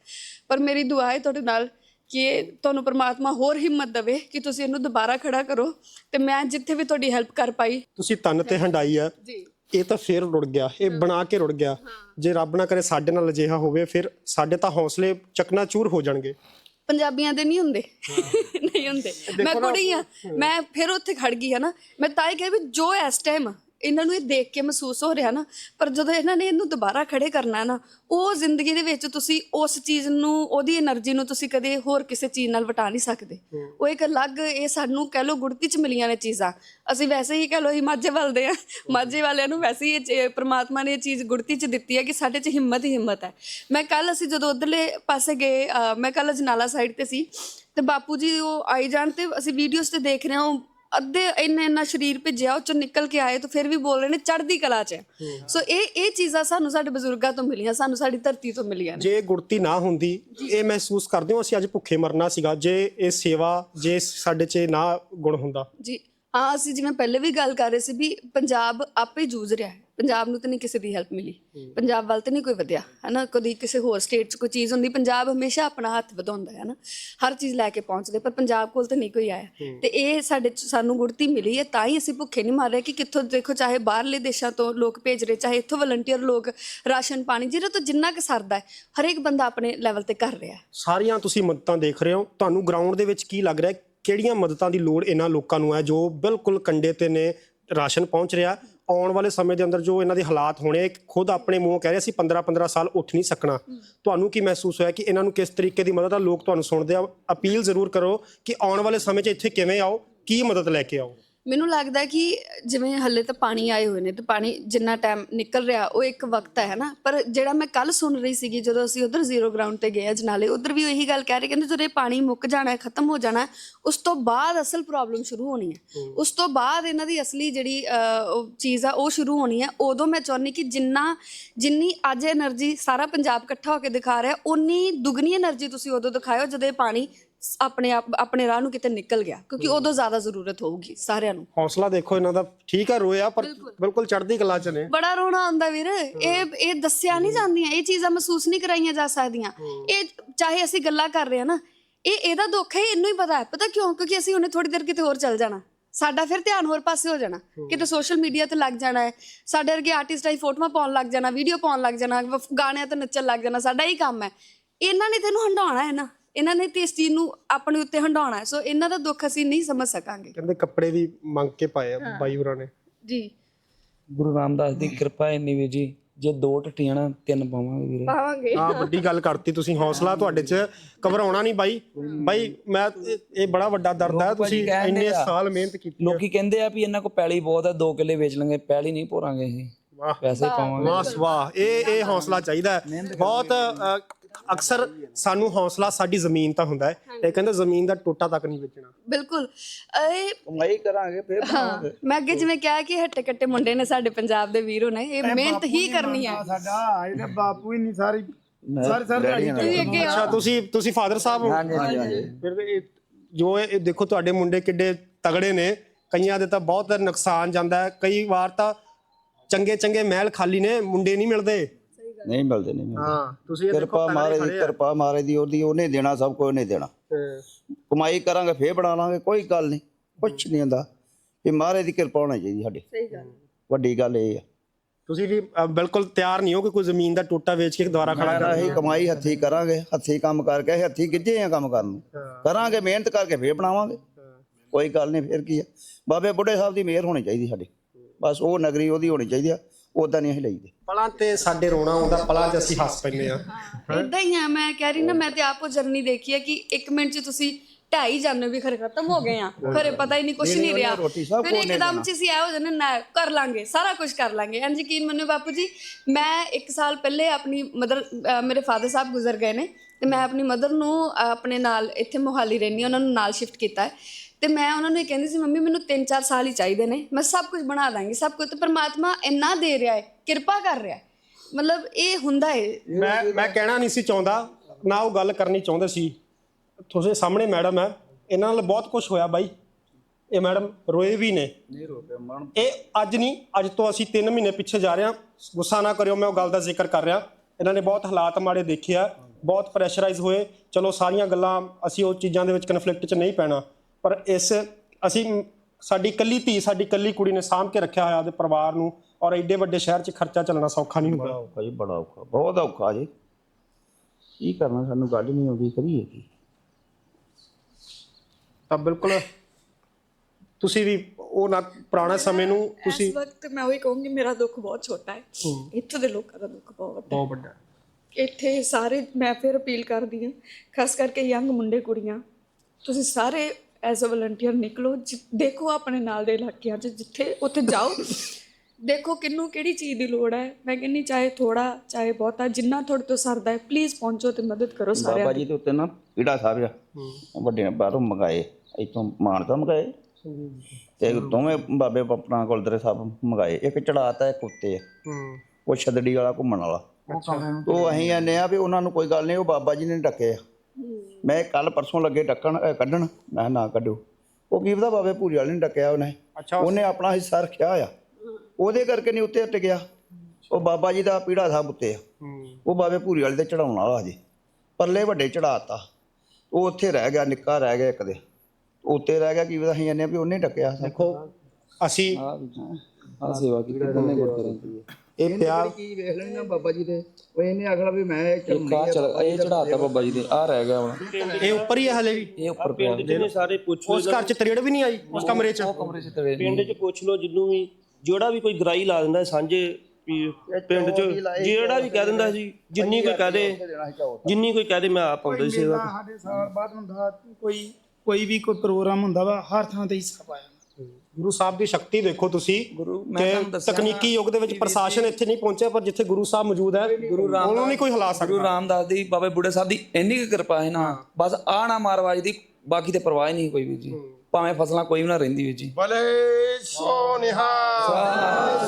ਪਰ ਮੇਰੀ ਦੁਆ ਹੈ ਤੁਹਾਡੇ ਨਾਲ ਕਿ ਇਹ ਤੁਹਾਨੂੰ ਪ੍ਰਮਾਤਮਾ ਹੋਰ ਹਿੰਮਤ ਦੇਵੇ ਕਿ ਤੁਸੀਂ ਇਹਨੂੰ ਦੁਬਾਰਾ ਖੜਾ ਕਰੋ ਤੇ ਮੈਂ ਜਿੱਥੇ ਵੀ ਤੁਹਾਡੀ ਹੈਲਪ ਕਰ ਪਾਈ। ਤੁਸੀਂ ਤਨ ਤੇ ਹੰਡਾਈ ਆ। ਜੀ। ਇਹ ਤਾਂ ਫੇਰ ਰੁੜ ਗਿਆ। ਇਹ ਬਣਾ ਕੇ ਰੁੜ ਗਿਆ। ਜੇ ਰੱਬ ਨਾ ਕਰੇ ਸਾਡੇ ਨਾਲ ਅਜਿਹਾ ਹੋਵੇ ਫਿਰ ਸਾਡੇ ਤਾਂ ਹੌਸਲੇ ਚਕਨਾਚੂਰ ਹੋ ਜਾਣਗੇ। ਪੰਜਾਬੀਆਂ ਦੇ ਨਹੀਂ ਹੁੰਦੇ। ਨਹੀਂ ਹੁੰਦੇ। ਮੈਂ ਕੁੜੀ ਆ। ਮੈਂ ਫਿਰ ਉੱਥੇ ਖੜ ਗਈ ਹੈ ਨਾ ਮੈਂ ਤਾਂ ਹੀ ਕਿਹਾ ਵੀ ਜੋ ਇਸ ਟਾਈਮ ਇਹਨਾਂ ਨੂੰ ਇਹ ਦੇਖ ਕੇ ਮਹਿਸੂਸ ਹੋ ਰਿਹਾ ਨਾ ਪਰ ਜਦੋਂ ਇਹਨਾਂ ਨੇ ਇਹਨੂੰ ਦੁਬਾਰਾ ਖੜੇ ਕਰਨਾ ਨਾ ਉਹ ਜ਼ਿੰਦਗੀ ਦੇ ਵਿੱਚ ਤੁਸੀਂ ਉਸ ਚੀਜ਼ ਨੂੰ ਉਹਦੀ એનર્ਜੀ ਨੂੰ ਤੁਸੀਂ ਕਦੇ ਹੋਰ ਕਿਸੇ ਚੀਜ਼ ਨਾਲ ਵਟਾ ਨਹੀਂ ਸਕਦੇ। ਉਹ ਇੱਕ ਅਲੱਗ ਇਹ ਸਾਨੂੰ ਕਹਿ ਲੋ ਗੁੜਤੀ ਚ ਮਿਲੀਆਂ ਨੇ ਚੀਜ਼ਾਂ। ਅਸੀਂ ਵੈਸੇ ਹੀ ਕਹਿ ਲੋ ਮਾਝੇ ਵਾਲਦੇ ਆ ਮਾਝੇ ਵਾਲਿਆਂ ਨੂੰ ਵੈਸੇ ਹੀ ਇਹ ਪ੍ਰਮਾਤਮਾ ਨੇ ਇਹ ਚੀਜ਼ ਗੁੜਤੀ ਚ ਦਿੱਤੀ ਹੈ ਕਿ ਸਾਡੇ ਚ ਹਿੰਮਤ ਹੀ ਹਿੰਮਤ ਹੈ। ਮੈਂ ਕੱਲ ਅਸੀਂ ਜਦੋਂ ਉਧਰਲੇ ਪਾਸੇ ਗਏ ਮੈਂ ਕੱਲ ਅਜਨਾਲਾ ਸਾਈਡ ਤੇ ਸੀ ਤੇ ਬਾਪੂ ਜੀ ਉਹ ਆਈ ਜਾਣ ਤੇ ਅਸੀਂ ਵੀਡੀਓਜ਼ ਤੇ ਦੇਖ ਰਹੇ ਹਾਂ ਉਹ ਅੱਧੇ ਇੰਨਾ ਇੰਨਾ ਸਰੀਰ ਭਿੱਜਿਆ ਉਹ ਚੋਂ ਨਿਕਲ ਕੇ ਆਏ ਤਾਂ ਫਿਰ ਵੀ ਬੋਲ ਰਹੇ ਨੇ ਚੜ੍ਹਦੀ ਕਲਾ 'ਚ। ਸੋ ਇਹ ਇਹ ਚੀਜ਼ਾਂ ਸਾਨੂੰ ਸਾਡੇ ਬਜ਼ੁਰਗਾਂ ਤੋਂ ਮਿਲੀਆਂ ਸਾਨੂੰ ਸਾਡੀ ਧਰਤੀ ਤੋਂ ਮਿਲੀਆਂ ਨੇ। ਜੇ ਗੁੜਤੀ ਨਾ ਹੁੰਦੀ ਇਹ ਮਹਿਸੂਸ ਕਰਦੇ ਹੋ? ਅਸੀਂ ਅੱਜ ਭੁੱਖੇ ਮਰਨਾ ਸੀਗਾ ਜੇ ਇਹ ਸੇਵਾ ਜੇ ਸਾਡੇ 'ਚ ਨਾ ਗੁਣ ਹੁੰਦਾ। ਜੀ ਹਾਂ ਅਸੀਂ ਜਿਵੇਂ ਪਹਿਲੇ ਵੀ ਗੱਲ ਕਰ ਰਹੇ ਸੀ ਵੀ ਪੰਜਾਬ ਆਪੇ ਜੂਝ ਰਿਹਾ ਹੈ। ਪੰਜਾਬ ਨੂੰ ਤਾਂ ਨਹੀਂ ਕਿਸੇ ਦੀ ਹੈਲਪ ਮਿਲੀ। ਪੰਜਾਬ ਵੱਲ ਤਾਂ ਨਹੀਂ ਕੋਈ ਵਧਿਆ ਹਨਾ? ਕਦੀ ਕਿਸੇ ਹੋਰ ਸਟੇਟ 'ਚ ਕੋਈ ਚੀਜ਼ ਹੁੰਦੀ ਪੰਜਾਬ ਹਮੇਸ਼ਾ ਆਪਣਾ ਹੱਥ ਵਧਾਉਂਦਾ ਹੈ ਹਨਾ? ਹਰ ਚੀਜ਼ ਲੈ ਕੇ ਪਹੁੰਚਦੇ ਪਰ ਪੰਜਾਬ ਕੋਲ ਤਾਂ ਨਹੀਂ ਕੋਈ ਆਇਆ। ਤੇ ਇਹ ਸਾਡੇ 'ਚ ਸਾਨੂੰ ਗੁੜਤੀ ਮਿਲੀ ਹੈ ਤਾਂ ਹੀ ਅਸੀਂ ਭੁੱਖੇ ਨਹੀਂ ਮਰ ਰਹੇ ਕਿ ਕਿੱਥੋਂ ਦੇਖੋ ਚਾਹੇ ਬਾਹਰਲੇ ਦੇਸ਼ਾਂ ਤੋਂ ਲੋਕ ਭੇਜ ਰਹੇ ਚਾਹੇ ਇੱਥੋਂ ਵਲੰਟੀਅਰ ਲੋਕ ਰਾਸ਼ਨ ਪਾਣੀ ਜਿਹਦੇ ਤੋਂ ਜਿੰਨਾ ਕੁ ਸਰਦਾ ਹੈ ਹਰੇਕ ਬੰਦਾ ਆਪਣੇ ਲੈਵਲ ਤੇ ਕਰ ਰਿਹਾ ਸਾਰੀਆਂ ਤੁਸੀਂ ਮਦਦਾਂ ਦੇਖ ਰਹੇ ਹੋ। ਤੁਹਾਨੂੰ ਗਰਾਊਂਡ ਦੇ ਵਿੱਚ ਕੀ ਲੱਗ ਰਿਹਾ ਹੈ? ਕਿਹੜੀਆਂ ਮਦਦਾਂ ਦੀ ਲੋੜ ਇਹਨਾਂ ਲੋਕਾਂ ਨੂੰ ਹੈ ਜੋ ਬਿਲਕੁਲ ਕੰਡੇ ਤੇ ਨੇ ਰਾਸ਼ਨ ਪਹੁੰਚ ਰਿਹਾ। ਆਉਣ ਵਾਲੇ ਸਮੇਂ ਦੇ ਅੰਦਰ ਜੋ ਇਹਨਾਂ ਦੇ ਹਾਲਾਤ ਹੋਣੇ ਖੁਦ ਆਪਣੇ ਮੂੰਹੋਂ ਕਹਿ ਰਹੇ ਸੀ 15 15 ਸਾਲ ਉੱਠ ਨਹੀਂ ਸਕਣਾ। ਤੁਹਾਨੂੰ ਕੀ ਮਹਿਸੂਸ ਹੋਇਆ ਕਿ ਇਹਨਾਂ ਨੂੰ ਕਿਸ ਤਰੀਕੇ ਦੀ ਮਦਦ ਆ? ਲੋਕ ਤੁਹਾਨੂੰ ਸੁਣਦੇ ਆ। ਅਪੀਲ ਜ਼ਰੂਰ ਕਰੋ ਕਿ ਆਉਣ ਵਾਲੇ ਸਮੇਂ 'ਚ ਇੱਥੇ ਕਿਵੇਂ ਆਓ ਕੀ ਮਦਦ ਲੈ ਕੇ ਆਓ? ਮੈਨੂੰ ਲੱਗਦਾ ਕਿ ਜਿਵੇਂ ਹੱਲੇ ਤਾਂ ਪਾਣੀ ਆਏ ਹੋਏ ਨੇ ਤੇ ਪਾਣੀ ਜਿੰਨਾ ਟਾਈਮ ਨਿਕਲ ਰਿਹਾ ਉਹ ਇੱਕ ਵਕਤ ਹੈ ਨਾ ਪਰ ਜਿਹੜਾ ਮੈਂ ਕੱਲ ਸੁਣ ਰਹੀ ਸੀਗੀ ਜਦੋਂ ਅਸੀਂ ਉਧਰ ਜ਼ੀਰੋ ਗਰਾਊਂਡ ਤੇ ਗਏ ਜਨਾਲੇ ਉਧਰ ਵੀ ਉਹੀ ਗੱਲ ਕਹਿ ਰਹੇ ਕਹਿੰਦੇ ਜਦੋਂ ਇਹ ਪਾਣੀ ਮੁੱਕ ਜਾਣਾ ਹੈ ਖਤਮ ਹੋ ਜਾਣਾ ਉਸ ਤੋਂ ਬਾਅਦ ਅਸਲ ਪ੍ਰੋਬਲਮ ਸ਼ੁਰੂ ਹੋਣੀ ਹੈ। ਉਸ ਤੋਂ ਬਾਅਦ ਇਹਨਾਂ ਦੀ ਅਸਲੀ ਜਿਹੜੀ ਚੀਜ਼ ਆ ਉਹ ਸ਼ੁਰੂ ਹੋਣੀ ਹੈ। ਉਦੋਂ ਮੈਂ ਚਾਹੁੰਦੀ ਕਿ ਜਿੰਨਾ ਜਿੰਨੀ ਅੱਜ એનર્ਜੀ ਸਾਰਾ ਪੰਜਾਬ ਇਕੱਠਾ ਹੋ ਕੇ ਦਿਖਾ ਰਿਹਾ ਉਨੀ ਦੁਗਣੀ એનર્ਜੀ ਤੁਸੀਂ ਉਦੋਂ ਦਿਖਾਇਓ ਜਦੋਂ ਇਹ ਪਾਣੀ ਆਪਣੇ ਆਪ ਆਪਣੇ ਰਾਹ ਨੂੰ ਕਿਤੇ ਨਿਕਲ ਗਿਆ ਕਿਉਂਕਿ ਉਦੋਂ ਜ਼ਿਆਦਾ ਜ਼ਰੂਰਤ ਹੋਊਗੀ ਸਾਰਿਆਂ ਨੂੰ। ਹੌਸਲਾ ਦੇਖੋ ਇਹਨਾਂ ਦਾ ਠੀਕ ਹੈ ਰੋਇਆ ਪਰ ਬਿਲਕੁਲ। ਚੜ੍ਹਦੀ ਕਲਾ 'ਚ ਨੇ। ਬੜਾ ਰੋਣਾ ਆਉਂਦਾ ਵੀਰ ਇਹ ਇਹ ਦੱਸਿਆ ਨਹੀਂ ਜਾਂਦੀਆਂ ਇਹ ਚੀਜ਼ਾਂ ਮਹਿਸੂਸ ਨਹੀਂ ਕਰਾਈਆਂ ਜਾ ਸਕਦੀਆਂ। ਇਹ ਚਾਹੇ ਅਸੀਂ ਗੱਲਾਂ ਕਰ ਰਹੇ ਹਾਂ ਨਾ ਇਹ ਇਹਦਾ ਦੁੱਖ ਹੈ ਇਹਨੂੰ ਹੀ ਪਤਾ ਹੈ। ਪਤਾ ਕਿਉਂ? ਕਿਉਂਕਿ ਅਸੀਂ ਉਹਨੇ ਥੋੜੀ ਦੇਰ ਕਿਤੇ ਹੋਰ ਚੱਲ ਜਾਣਾ। ਸਾਡਾ ਫਿਰ ਧਿਆਨ ਹੋਰ ਪਾਸੇ ਹੋ ਜਾਣਾ। ਕਿਤੇ ਸੋਸ਼ਲ ਮੀਡੀਆ ਤੇ ਲੱਗ ਜਾਣਾ ਹੈ ਸਾਡੇ ਵਰਗੇ ਆਰਟਿਸਟ ਆਈ ਫੋਟੋਆਂ ਪਾਉਣ ਲੱਗ ਜਾਣਾ ਵੀਡੀਓ ਪਾਉਣ ਲੱਗ ਜਾਣਾ ਗਾਣਿਆਂ ਤੇ ਨੱਚਣ ਲੱਗ ਜਾਣਾ ਸਾਡਾ ਹੀ ਕੰਮ ਹੈ। ਇਹਨਾਂ ਨੇ ਤੈਨੂੰ ਹੰਡਾਉਣਾ ਹੈ ਨਾ। ਇਹਨਾਂ ਨੇ ਤੇ ਇਸ ਚੀਜ਼ ਨੂੰ ਆਪਣੇ ਉੱਤੇ ਹੰਡਾਉਣਾ ਸੋ ਇਹਨਾਂ ਦਾ ਦੁੱਖ ਅਸੀਂ ਨਹੀਂ ਸਮਝ ਸਕਾਂਗੇ। ਕਹਿੰਦੇ ਕੱਪੜੇ ਵੀ ਮੰਗ ਕੇ ਪਾਏ ਆ ਬਾਈ ਹੋਰਾਂ ਨੇ। ਜੀ। ਗੁਰੂ ਰਾਮਦਾਸ ਦੀ ਕਿਰਪਾ ਇੰਨੀ ਵੀ ਜੀ ਜੇ ਦੋ ਟੱਟੀਆਂ ਨਾ ਤਿੰਨ ਪਾਵਾਂਗੇ ਵੀਰੇ। ਪਾਵਾਂਗੇ। ਆ ਵੱਡੀ ਗੱਲ ਕਰਤੀ ਤੁਸੀਂ ਹੌਸਲਾ ਤੁਹਾਡੇ 'ਚ ਘਬਰਾਉਣਾ ਨਹੀਂ ਬਾਈ। ਬਾਈ ਮੈਂ ਇਹ- ਇਹ ਬੜਾ ਵੱਡਾ ਦਰਦ ਹੈ ਤੁਸੀਂ ਇੰਨੇ। ਸਾਲ ਮਿਹਨਤ ਕੀਤੀ ਲੋਕੀ ਕਹਿੰਦੇ ਆ ਵੀ ਇਹਨਾਂ ਕੋ ਪੈਲੀ ਬਹੁਤ ਹੈ ਦੋ ਕਿੱਲੇ ਵੇਚ ਲਾਂਗੇ ਪੈਲੀ ਨਹੀਂ ਭੋਰਾਂਗੇ ਵਾਹ। ਪੈਸੇ ਪਾਵਾਂਗੇ। ਵਾਹ ਵਾਹ। ਇਹ ਇਹ ਹੌਸਲਾ ਚਾਹੀਦਾ ਹੈ। ਬਹੁਤ ਅਕਸਰ ਸਾਨੂੰ ਹੌਸਲਾ ਸਾਡੀ ਜ਼ਮੀਨ ਤਾਂ ਹੁੰਦਾ ਹੈ ਇਹ ਕਹਿੰਦੇ ਜ਼ਮੀਨ ਦਾ ਟੋਟਾ ਤੱਕ ਨਹੀਂ ਵੇਚਣਾ। ਬਿਲਕੁਲ। ਇਹ ਕਮਾਈ ਕਰਾਂਗੇ ਫਿਰ ਹਾਂ ਮੈਂ ਅੱਗੇ ਜਿਵੇਂ ਕਿਹਾ ਕਿ ਹੱਟੇ ਕੱਟੇ ਮੁੰਡੇ ਨੇ ਸਾਡੇ ਪੰਜਾਬ ਦੇ ਵੀਰੋ ਨੇ ਇਹ ਮਿਹਨਤ ਹੀ ਕਰਨੀ ਹੈ। ਸਾਡਾ ਇਹਦਾ ਬਾਪੂ ਹੀ ਨਹੀਂ ਸਾਰੀ ਸਾਰੀ ਸਾਰੀ ਤੁਸੀਂ ਅੱਗੇ ਅੱਛਾ ਤੁਸੀਂ ਤੁਸੀਂ ਫਾਦਰ ਸਾਹਿਬ ਹੋ? ਹਾਂਜੀ ਹਾਂਜੀ ਫਿਰ ਇਹ ਜੋ ਇਹ ਇਹ ਦੇਖੋ ਤੁਹਾਡੇ ਮੁੰਡੇ ਕਿੱਡੇ ਤਗੜੇ ਨੇ। ਕਈਆਂ ਦੇ ਤਾਂ ਬਹੁਤ ਨੁਕਸਾਨ ਜਾਂਦਾ ਹੈ। ਕਈ ਵਾਰ ਤਾਂ ਚੰਗੇ ਚੰਗੇ ਮਹਿਲ ਖਾਲੀ ਨੇ ਮੁੰਡੇ ਨਹੀਂ ਮਿਲਦੇ। ਨਹੀਂ ਮਿਲਦੇ ਨਹੀਂ ਮਿਲਦੇ। ਹਾਂ ਤੁਸੀਂ ਇਹ ਦੇਖੋ ਕਿਰਪਾ ਤਗੜੇ ਮਾਰੇ ਦੀ ਖੜੇ ਆ। ਕਿਰਪਾ ਮਾਰੇ ਦੀ ਉਹਦੀ ਉਹਨੇ ਦੇਣਾ ਸਭ ਕੁਝ ਉਹਨੇ ਦੇਣਾ। ਹਾਂ। ਕਮਾਈ ਕਰਾਂਗੇ ਫੇਰ ਬਣਾ ਲਾਂਗੇ ਕੋਈ ਗੱਲ ਨਹੀਂ ਕੁਛ ਨਹੀਂ ਹੁੰਦਾ। ਇਹ ਮਾਰੇ ਦੀ ਕਿਰਪਾ ਹੋਣੀ ਚਾਹੀਦੀ ਸਾਡੀ। ਸਹੀ ਗੱਲ ਵੱਡੀ ਗੱਲ ਇਹ ਆ। ਤੁਸੀਂ ਵੀ ਅ, ਬਿਲਕੁਲ ਤਿਆਰ ਨਹੀਂ ਹੋ ਕਿ ਕੋਈ ਜ਼ਮੀਨ ਦਾ ਟੋਟਾ ਵੇਚ ਕੇ ਦੁਬਾਰਾ ਖੜਾ ਕਰ ਅਸੀਂ ਕਮਾਈ ਹੱਥੀ ਕਰਾਂਗੇ ਹੱਥੀ ਕੰਮ ਕਰਕੇ ਅਸੀਂ ਹੱਥੀ ਗਿੱਜੇ ਆ ਕੰਮ ਕਰਨ ਨੂੰ। ਕਰਾਂਗੇ ਮਿਹਨਤ ਕਰਕੇ ਫੇਰ ਬਣਾਵਾਂਗੇ। ਕੋਈ ਗੱਲ ਨਹੀਂ ਫੇਰ ਕੀ ਆ। ਬਾਬੇ ਬੁੱਢੇ ਸਾਹਿਬ ਦੀ ਮਿਹਰ ਹੋਣੀ ਚਾਹੀਦੀ ਸਾਡੇ। ਬਸ ਉਹ ਨਗਰੀ ਉਹਦੀ ਹੋਣੀ ਚਾਹੀਦੀ ਆ। ਉਦਾਂ ਨਹੀਂ ਅਸੀਂ ਲਈਦੇ। ਪਲਾਂ ਤੇ ਸਾਡੇ ਰੋਣਾ ਆਉਂਦਾ ਪਲਾਂ 'ਚ ਅਸੀਂ ਹੱਸ ਪੈਂਦੇ ਆ ਇਦਾਂ ਹੀ ਆ ਮੈਂ ਕਹਿ ਰਹੀ ਨਾ ਮੈਂ ਤੇ ਆਪ ਜਰਨੀ ਦੇਖੀ ਹੈ ਕਿ 1 ਮਿੰਟ 'ਚ ਤੁਸੀਂ ਢਾਈ ਜਾਣੇ ਵੀ ਖਰੇ ਖਤਮ ਹੋ ਗਏ ਆ। ਖਰੇ ਪਤਾ ਹੀ ਨਹੀਂ ਕੁਝ ਨਹੀਂ ਰਿਹਾ। ਰੋਟੀ ਸਭ ਫਿਰ ਇੱਕਦਮ 'ਚ ਅਸੀਂ ਆਏ ਹੋ ਨਾ ਕਰ ਲਾਂਗੇ ਸਾਰਾ ਕੁਝ ਕਰ ਲਾਂਗੇ। ਐਂ ਯਕੀਨ ਮੰਨੋ ਬਾਪੂ ਜੀ ਮੈਂ 1 ਸਾਲ ਪਹਿਲੇ ਆਪਣੀ ਮਦਰ ਮੇਰੇ ਫਾਦਰ ਸਾਹਿਬ ਗੁਜ਼ਰ ਗਏ ਨੇ ਤੇ ਮੈਂ ਆਪਣੀ ਮਦਰ ਨੂੰ ਆਪਣੇ ਨਾਲ ਇੱਥੇ ਮੋਹਾਲੀ ਰਹਿੰਦੀ ਹਾਂ ਉਹਨਾਂ ਨੂੰ ਨਾਲ ਸ਼ਿਫਟ ਕੀਤਾ ਹੈ। ਤੇ ਮੈਂ ਉਹਨਾਂ ਨੂੰ ਇਹ ਕਹਿੰਦੀ ਸੀ ਮੰਮੀ ਮੈਨੂੰ 3-4 ਸਾਲ ਹੀ ਚਾਹੀਦੇ ਨੇ। ਮੈਂ ਸਭ ਕੁਝ ਬਣਾ ਦਾਂਗੀ ਸਭ ਕੁਝ। ਤੇ ਪਰਮਾਤਮਾ ਇੰਨਾ ਦੇ ਰਿਹਾ ਹੈ ਕਿਰਪਾ ਕਰ ਰਿਹਾ ਹੈ। ਮਤਲਬ ਇਹ ਹੁੰਦਾ ਹੈ। ਮੈਂ ਮੈਂ ਕਹਿਣਾ ਨਹੀਂ ਸੀ ਚਾਹੁੰਦਾ ਨਾ ਉਹ ਗੱਲ ਕਰਨੀ ਚਾਹੁੰਦੇ ਸੀ। ਤੁਸੀਂ ਸਾਹਮਣੇ ਮੈਡਮ ਹੈ ਇਹਨਾਂ ਨਾਲ ਬਹੁਤ ਕੁਝ ਹੋਇਆ ਬਾਈ। ਇਹ ਮੈਡਮ ਰੋਏ ਵੀ ਨੇ। ਇਹ ਅੱਜ ਨਹੀਂ ਅੱਜ ਤੋਂ ਅਸੀਂ 3 ਮਹੀਨੇ ਪਿੱਛੇ ਜਾ ਰਹੇ ਹਾਂ। ਗੁੱਸਾ ਨਾ ਕਰਿਓ ਮੈਂ ਉਹ ਗੱਲ ਦਾ ਜ਼ਿਕਰ ਕਰ ਰਿਹਾ। ਇਹਨਾਂ ਨੇ ਬਹੁਤ ਹਾਲਾਤ ਮਾੜੇ ਦੇਖੇ ਆ ਬਹੁਤ ਪ੍ਰੈਸ਼ਰਾਈਜ਼ ਹੋਏ। ਚਲੋ ਸਾਰੀਆਂ ਗੱਲਾਂ ਅਸੀਂ ਉਹ ਚੀਜ਼ਾਂ ਦੇ ਵਿੱਚ ਕਨਫਲਿਕਟ 'ਚ ਨਹੀਂ ਪੈਣਾ। ਪਰ ਇਸ ਅਸੀਂ ਸਾਡੀ ਕੱਲੀ ਧੀ ਸਾਡੀ ਕੱਲੀ ਕੁੜੀ ਨੇ ਸਾਂਭ ਕੇ ਰੱਖਿਆ ਹੋਇਆ ਉਹਦੇ ਪਰਿਵਾਰ ਨੂੰ ਔਰ ਐਡੇ ਵੱਡੇ ਸ਼ਹਿਰ 'ਚ ਖਰਚਾ ਚੱਲਣਾ ਸੌਖਾ ਨਹੀਂ ਹੁੰਦਾ। ਔਖਾ ਜੀ ਬੜਾ ਔਖਾ ਬਹੁਤ ਔਖਾ ਜੀ। ਕੀ ਕਰਨਾ ਸਾਨੂੰ ਗੱਲ ਹੀ ਨਹੀਂ ਆਉਂਦੀ ਕਰੀਏ ਕੀ? ਤਾਂ ਬਿਲਕੁਲ ਤੁਸੀਂ ਵੀ ਉਹ ਨਾ ਪੁਰਾਣਾ ਸਮੇਂ ਨੂੰ ਤੁਸੀਂ ਇਸ ਵਕਤ ਮੈਂ ਉਹੀ ਕਹੂੰਗੀ ਮੇਰਾ ਦੁੱਖ ਬਹੁਤ ਛੋਟਾ ਹੈ। ਇੱਥੋਂ ਦੇ ਲੋਕਾਂ ਦਾ ਦੁੱਖ ਬਹੁਤ ਵੱਡਾ ਬਹੁਤ ਵੱਡਾ। ਇੱਥੇ ਸਾਰੇ ਮੈਂ ਫਿਰ ਅਪੀਲ ਕਰਦੀ ਹਾਂ ਖਾਸ ਕਰਕੇ ਯੰਗ ਮੁੰਡੇ ਕੁੜੀਆਂ ਤੁਸੀਂ ਸਾਰੇ ਐਜ਼ ਅ ਵਲੰਟੀਅਰ ਨਿਕਲੋ ਜਿ- ਦੇਖੋ ਆਪਣੇ ਨਾਲ ਦੇ ਇਲਾਕਿਆਂ 'ਚ ਜਿੱਥੇ ਉੱਥੇ ਜਾਓ। ਦੇਖੋ ਕਿੰਨੂੰ ਕਿਹੜੀ ਚੀਜ਼ ਦੀ ਲੋੜ ਹੈ। ਮੈਂ ਕਹਿੰਨੀ ਚਾਹੇ ਥੋੜਾ ਚਾਹੇ ਬਹੁਤਾ ਜਿੰਨਾ ਤੁਹਾਡੇ ਤੋਂ ਸਰਦਾ ਹੈ ਪਲੀਜ਼ ਪਹੁੰਚੋ ਤੇ ਮਦਦ ਕਰੋ ਸਾਰਿਆਂ ਬਾਬਾ ਜੀ ਦੇ। ਉੱਤੇ ਨਾ ਪੀੜਾ ਸਾਹਿਬ ਆ। ਵੱਡੇ ਨੇ ਬਾਹਰੋਂ ਮੰਗਾਏ ਇੱਥੋਂ ਮਾਨਸਾ ਮੰਗਾਏ। ਤੇ ਦੋਵੇਂ ਬਾਬੇ ਆਪਣਾ ਗੁਰਦੁਆਰੇ ਸਾਹਿਬ ਮੰਗਾਏ। ਇੱਕ ਚੜਾਤਾ ਇੱਕ ਉੱਤੇ ਆ। ਉਹ ਛਦੜੀ ਵਾਲਾ ਘੁੰਮਣ ਵਾਲਾ। ਉਹ ਅਸੀਂ ਆਨੇ ਆ ਵੀ ਉਹਨਾਂ ਨੂੰ ਕੋਈ ਗੱਲ ਨਹੀਂ ਉਹ ਬਾਬਾ ਜੀ ਨੇ ਡੱਕੇ ਆ ਮੈਂ ਕੱਲ ਪਰਸੋਂ ਲੱਗੇ ਅਹ ਕੱਢਣ ਮੈਂ ਕਿਹਾ ਨਾ ਕੱਢੋ ਉਹ ਕੀ ਪਤਾ ਬਾਬੇ ਭੂਰੀ ਵਾਲੇ ਨੇ ਡੱਕਿਆ ਉਹਨੇ। ਉਹਨੇ ਆਪਣਾ ਹਿੱਸਾ ਰੱਖਿਆ ਆ ਉਹਦੇ ਕਰਕੇ ਨਹੀਂ ਉੱਤੇ ਉੱਟ ਗਿਆ। ਉਹ ਬਾਬਾ ਜੀ ਦਾ ਪੀੜਾ ਸਾਹਿਬ ਉੱਤੇ ਆ। ਉਹ ਬਾਬੇ ਭੂਰੀ ਵਾਲੇ ਤੇ ਚੜਾਉਣ ਵਾਲਾ ਹਜੇ। ਪਰਲੇ ਵੱਡੇ ਚੜਾਤਾ ਉਹ ਉੱਥੇ ਰਹਿ ਗਿਆ ਨਿੱਕਾ ਰਹਿ ਗਿਆ ਇੱਕ ਦੇ। ਉੱਤੇ ਰਹਿ ਗਿਆ ਕੀ ਪਤਾ ਅਸੀਂ ਕਹਿੰਦੇ ਵੀ ਉਹਨੇ ਡੱਕਿਆ ਦੇਖੋ ਅਸੀਂ ਆ ਸੇਵਾ ਕੀਤੀ ਉਹਨੇ ਗੁਰਦੁਆਰੇ। ਦੀ ਇਹ ਪਿਆਰ ਕੀ ਵੇਖ ਲੈਣਾ ਬਾਬਾ ਜੀ ਦੇ? ਉਹ ਇਹਨੇ ਆਖਣਾ ਵੀ ਮੈਂ ਇੱਕ ਆ ਚਲ ਇਹ ਚੜਾਤਾ ਬਾਬਾ ਜੀ ਦੇ ਆ ਰਹਿ ਗਿਆ ਹੁਣ। ਇਹ ਉੱਪਰ ਹੀ ਹੈ ਹਲੇ ਵੀ ਇਹ ਉੱਪਰ ਪਿਆ। ਪਿੰਡ ਜਿਹਨੇ ਸਾਰੇ ਪੁੱਛ ਲਓ ਉਸ ਘਰ 'ਚ ਤਰੇੜ ਵੀ ਨਹੀਂ ਆਈ ਉਸ ਕਮਰੇ 'ਚ। ਕਮਰੇ 'ਚ ਤਵੇ ਪਿੰਡ 'ਚ ਪੁੱਛ ਲਓ ਜਿੰਨੂੰ ਵੀ ਜਿਹੜਾ ਵੀ ਕੋਈ ਗਰਾਈ ਲਾ ਦਿੰਦਾ ਸਾਂਝੇ ਵੀ ਪਿੰਡ 'ਚ ਜਿਹੜਾ ਵੀ ਕਹਿ ਦਿੰਦਾ ਸੀ ਜਿੰਨੀ ਕੋਈ ਕਹਦੇ ਜਿੰਨੀ ਕੋਈ ਕਹਦੇ ਮੈਂ ਆਪ ਆਉਂਦਾ ਸੀ ਸੇਵਾ ਸਾਡੇ ਸਾਲ ਬਾਅਦ ਹੁੰਦਾ ਕੋਈ ਕੋਈ ਵੀ ਕੋਈ ਪ੍ਰੋਗਰਾਮ ਹੁੰਦਾ ਵਾ ਹਰ ਥਾਂ ਤੇ ਹਿੱਸਾ ਪਾਇਆ ਗੁਰੂ ਸਾਹਿਬ ਦੀ ਸ਼ਕਤੀ ਦੇਖੋ ਤੁਸੀਂ ਗੁਰੂ ਮੈਂ ਤੁਹਾਨੂੰ ਦੱਸਿਆ ਤਕਨੀਕੀ ਯੁੱਗ ਦੇ ਵਿੱਚ ਪ੍ਰਸ਼ਾਸਨ ਇੱਥੇ ਨਹੀਂ ਪਹੁੰਚਿਆ ਪਰ ਜਿੱਥੇ ਗੁਰੂ ਸਾਹਿਬ ਮੌਜੂਦ ਹੈ ਉਹਨੂੰ ਨਹੀਂ ਕੋਈ ਹਿਲਾ ਗੁਰੂ ਸਕਦਾ। ਰਾਮਦਾਸ ਦੀ ਬਾਬੇ ਬੁੱਢੇ ਸਾਹਿਬ ਦੀ ਇੰਨੀ ਕੁ ਕਿਰਪਾ ਹੈ ਨਾ ਬਸ ਆ ਨਾ ਮਾਰਵਾਜ ਦੀ ਬਾਕੀ ਤੇ ਪਰਵਾਹ ਨਹੀਂ ਕੋਈ ਵੀ ਜੀ। ਭਾਵੇਂ ਫਸਲਾਂ ਕੋਈ ਵੀ ਨਾ ਰਹਿੰਦੀ ਵੀ ਜੀ। ਬਲੇ ਸੋਨਿਹਾ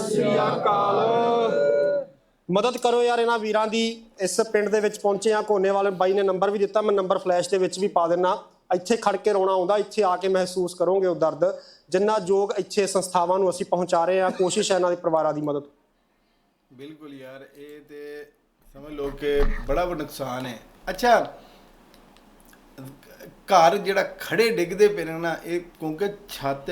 ਸ੍ਰੀ ਅਕਾਲ। ਮਦਦ ਕਰੋ ਯਾਰ ਇਹਨਾਂ ਵੀਰਾਂ ਦੀ। ਇਸ ਪਿੰਡ ਦੇ ਵਿੱਚ ਪਹੁੰਚੇ ਆ ਕੋਨੇ ਵਾਲੇ ਬਾਈ ਨੇ ਨੰਬਰ ਵੀ ਦਿੱਤਾ। ਮੈਂ ਨੰਬਰ ਫਲੈਸ਼ ਦੇ ਵਿੱਚ ਵੀ ਪਾ ਦਿੰਨਾ। ਇੱਥੇ ਖੜ ਕੇ ਰੋਣਾ ਆਉਂਦਾ। ਇੱਥੇ ਆ ਕੇ ਮਹਿਸੂਸ ਕਰੋਗੇ ਉਹ ਦਰਦ। ਜਿੰਨਾ ਯੋਗ ਇੱਥੇ ਸੰਸਥਾਵਾਂ ਨੂੰ ਅਸੀਂ ਪਹੁੰਚਾ ਰਹੇ ਆ ਕੋਸ਼ਿਸ਼ ਹੈ ਇਹਨਾਂ ਦੇ ਪਰਿਵਾਰਾਂ ਦੀ ਮਦਦ। ਬਿਲਕੁਲ ਯਾਰ, ਇਹ ਤੇ ਸਮਝ ਲਓ ਕਿ ਬੜਾ ਵੱਡਾ ਨੁਕਸਾਨ ਹੈ। ਅੱਛਾ, ਘਰ ਜਿਹੜਾ ਖੜੇ ਡਿੱਗਦੇ ਪਏ ਨੇ ਨਾ, ਇਹ ਕਿਉਂਕਿ ਛੱਤ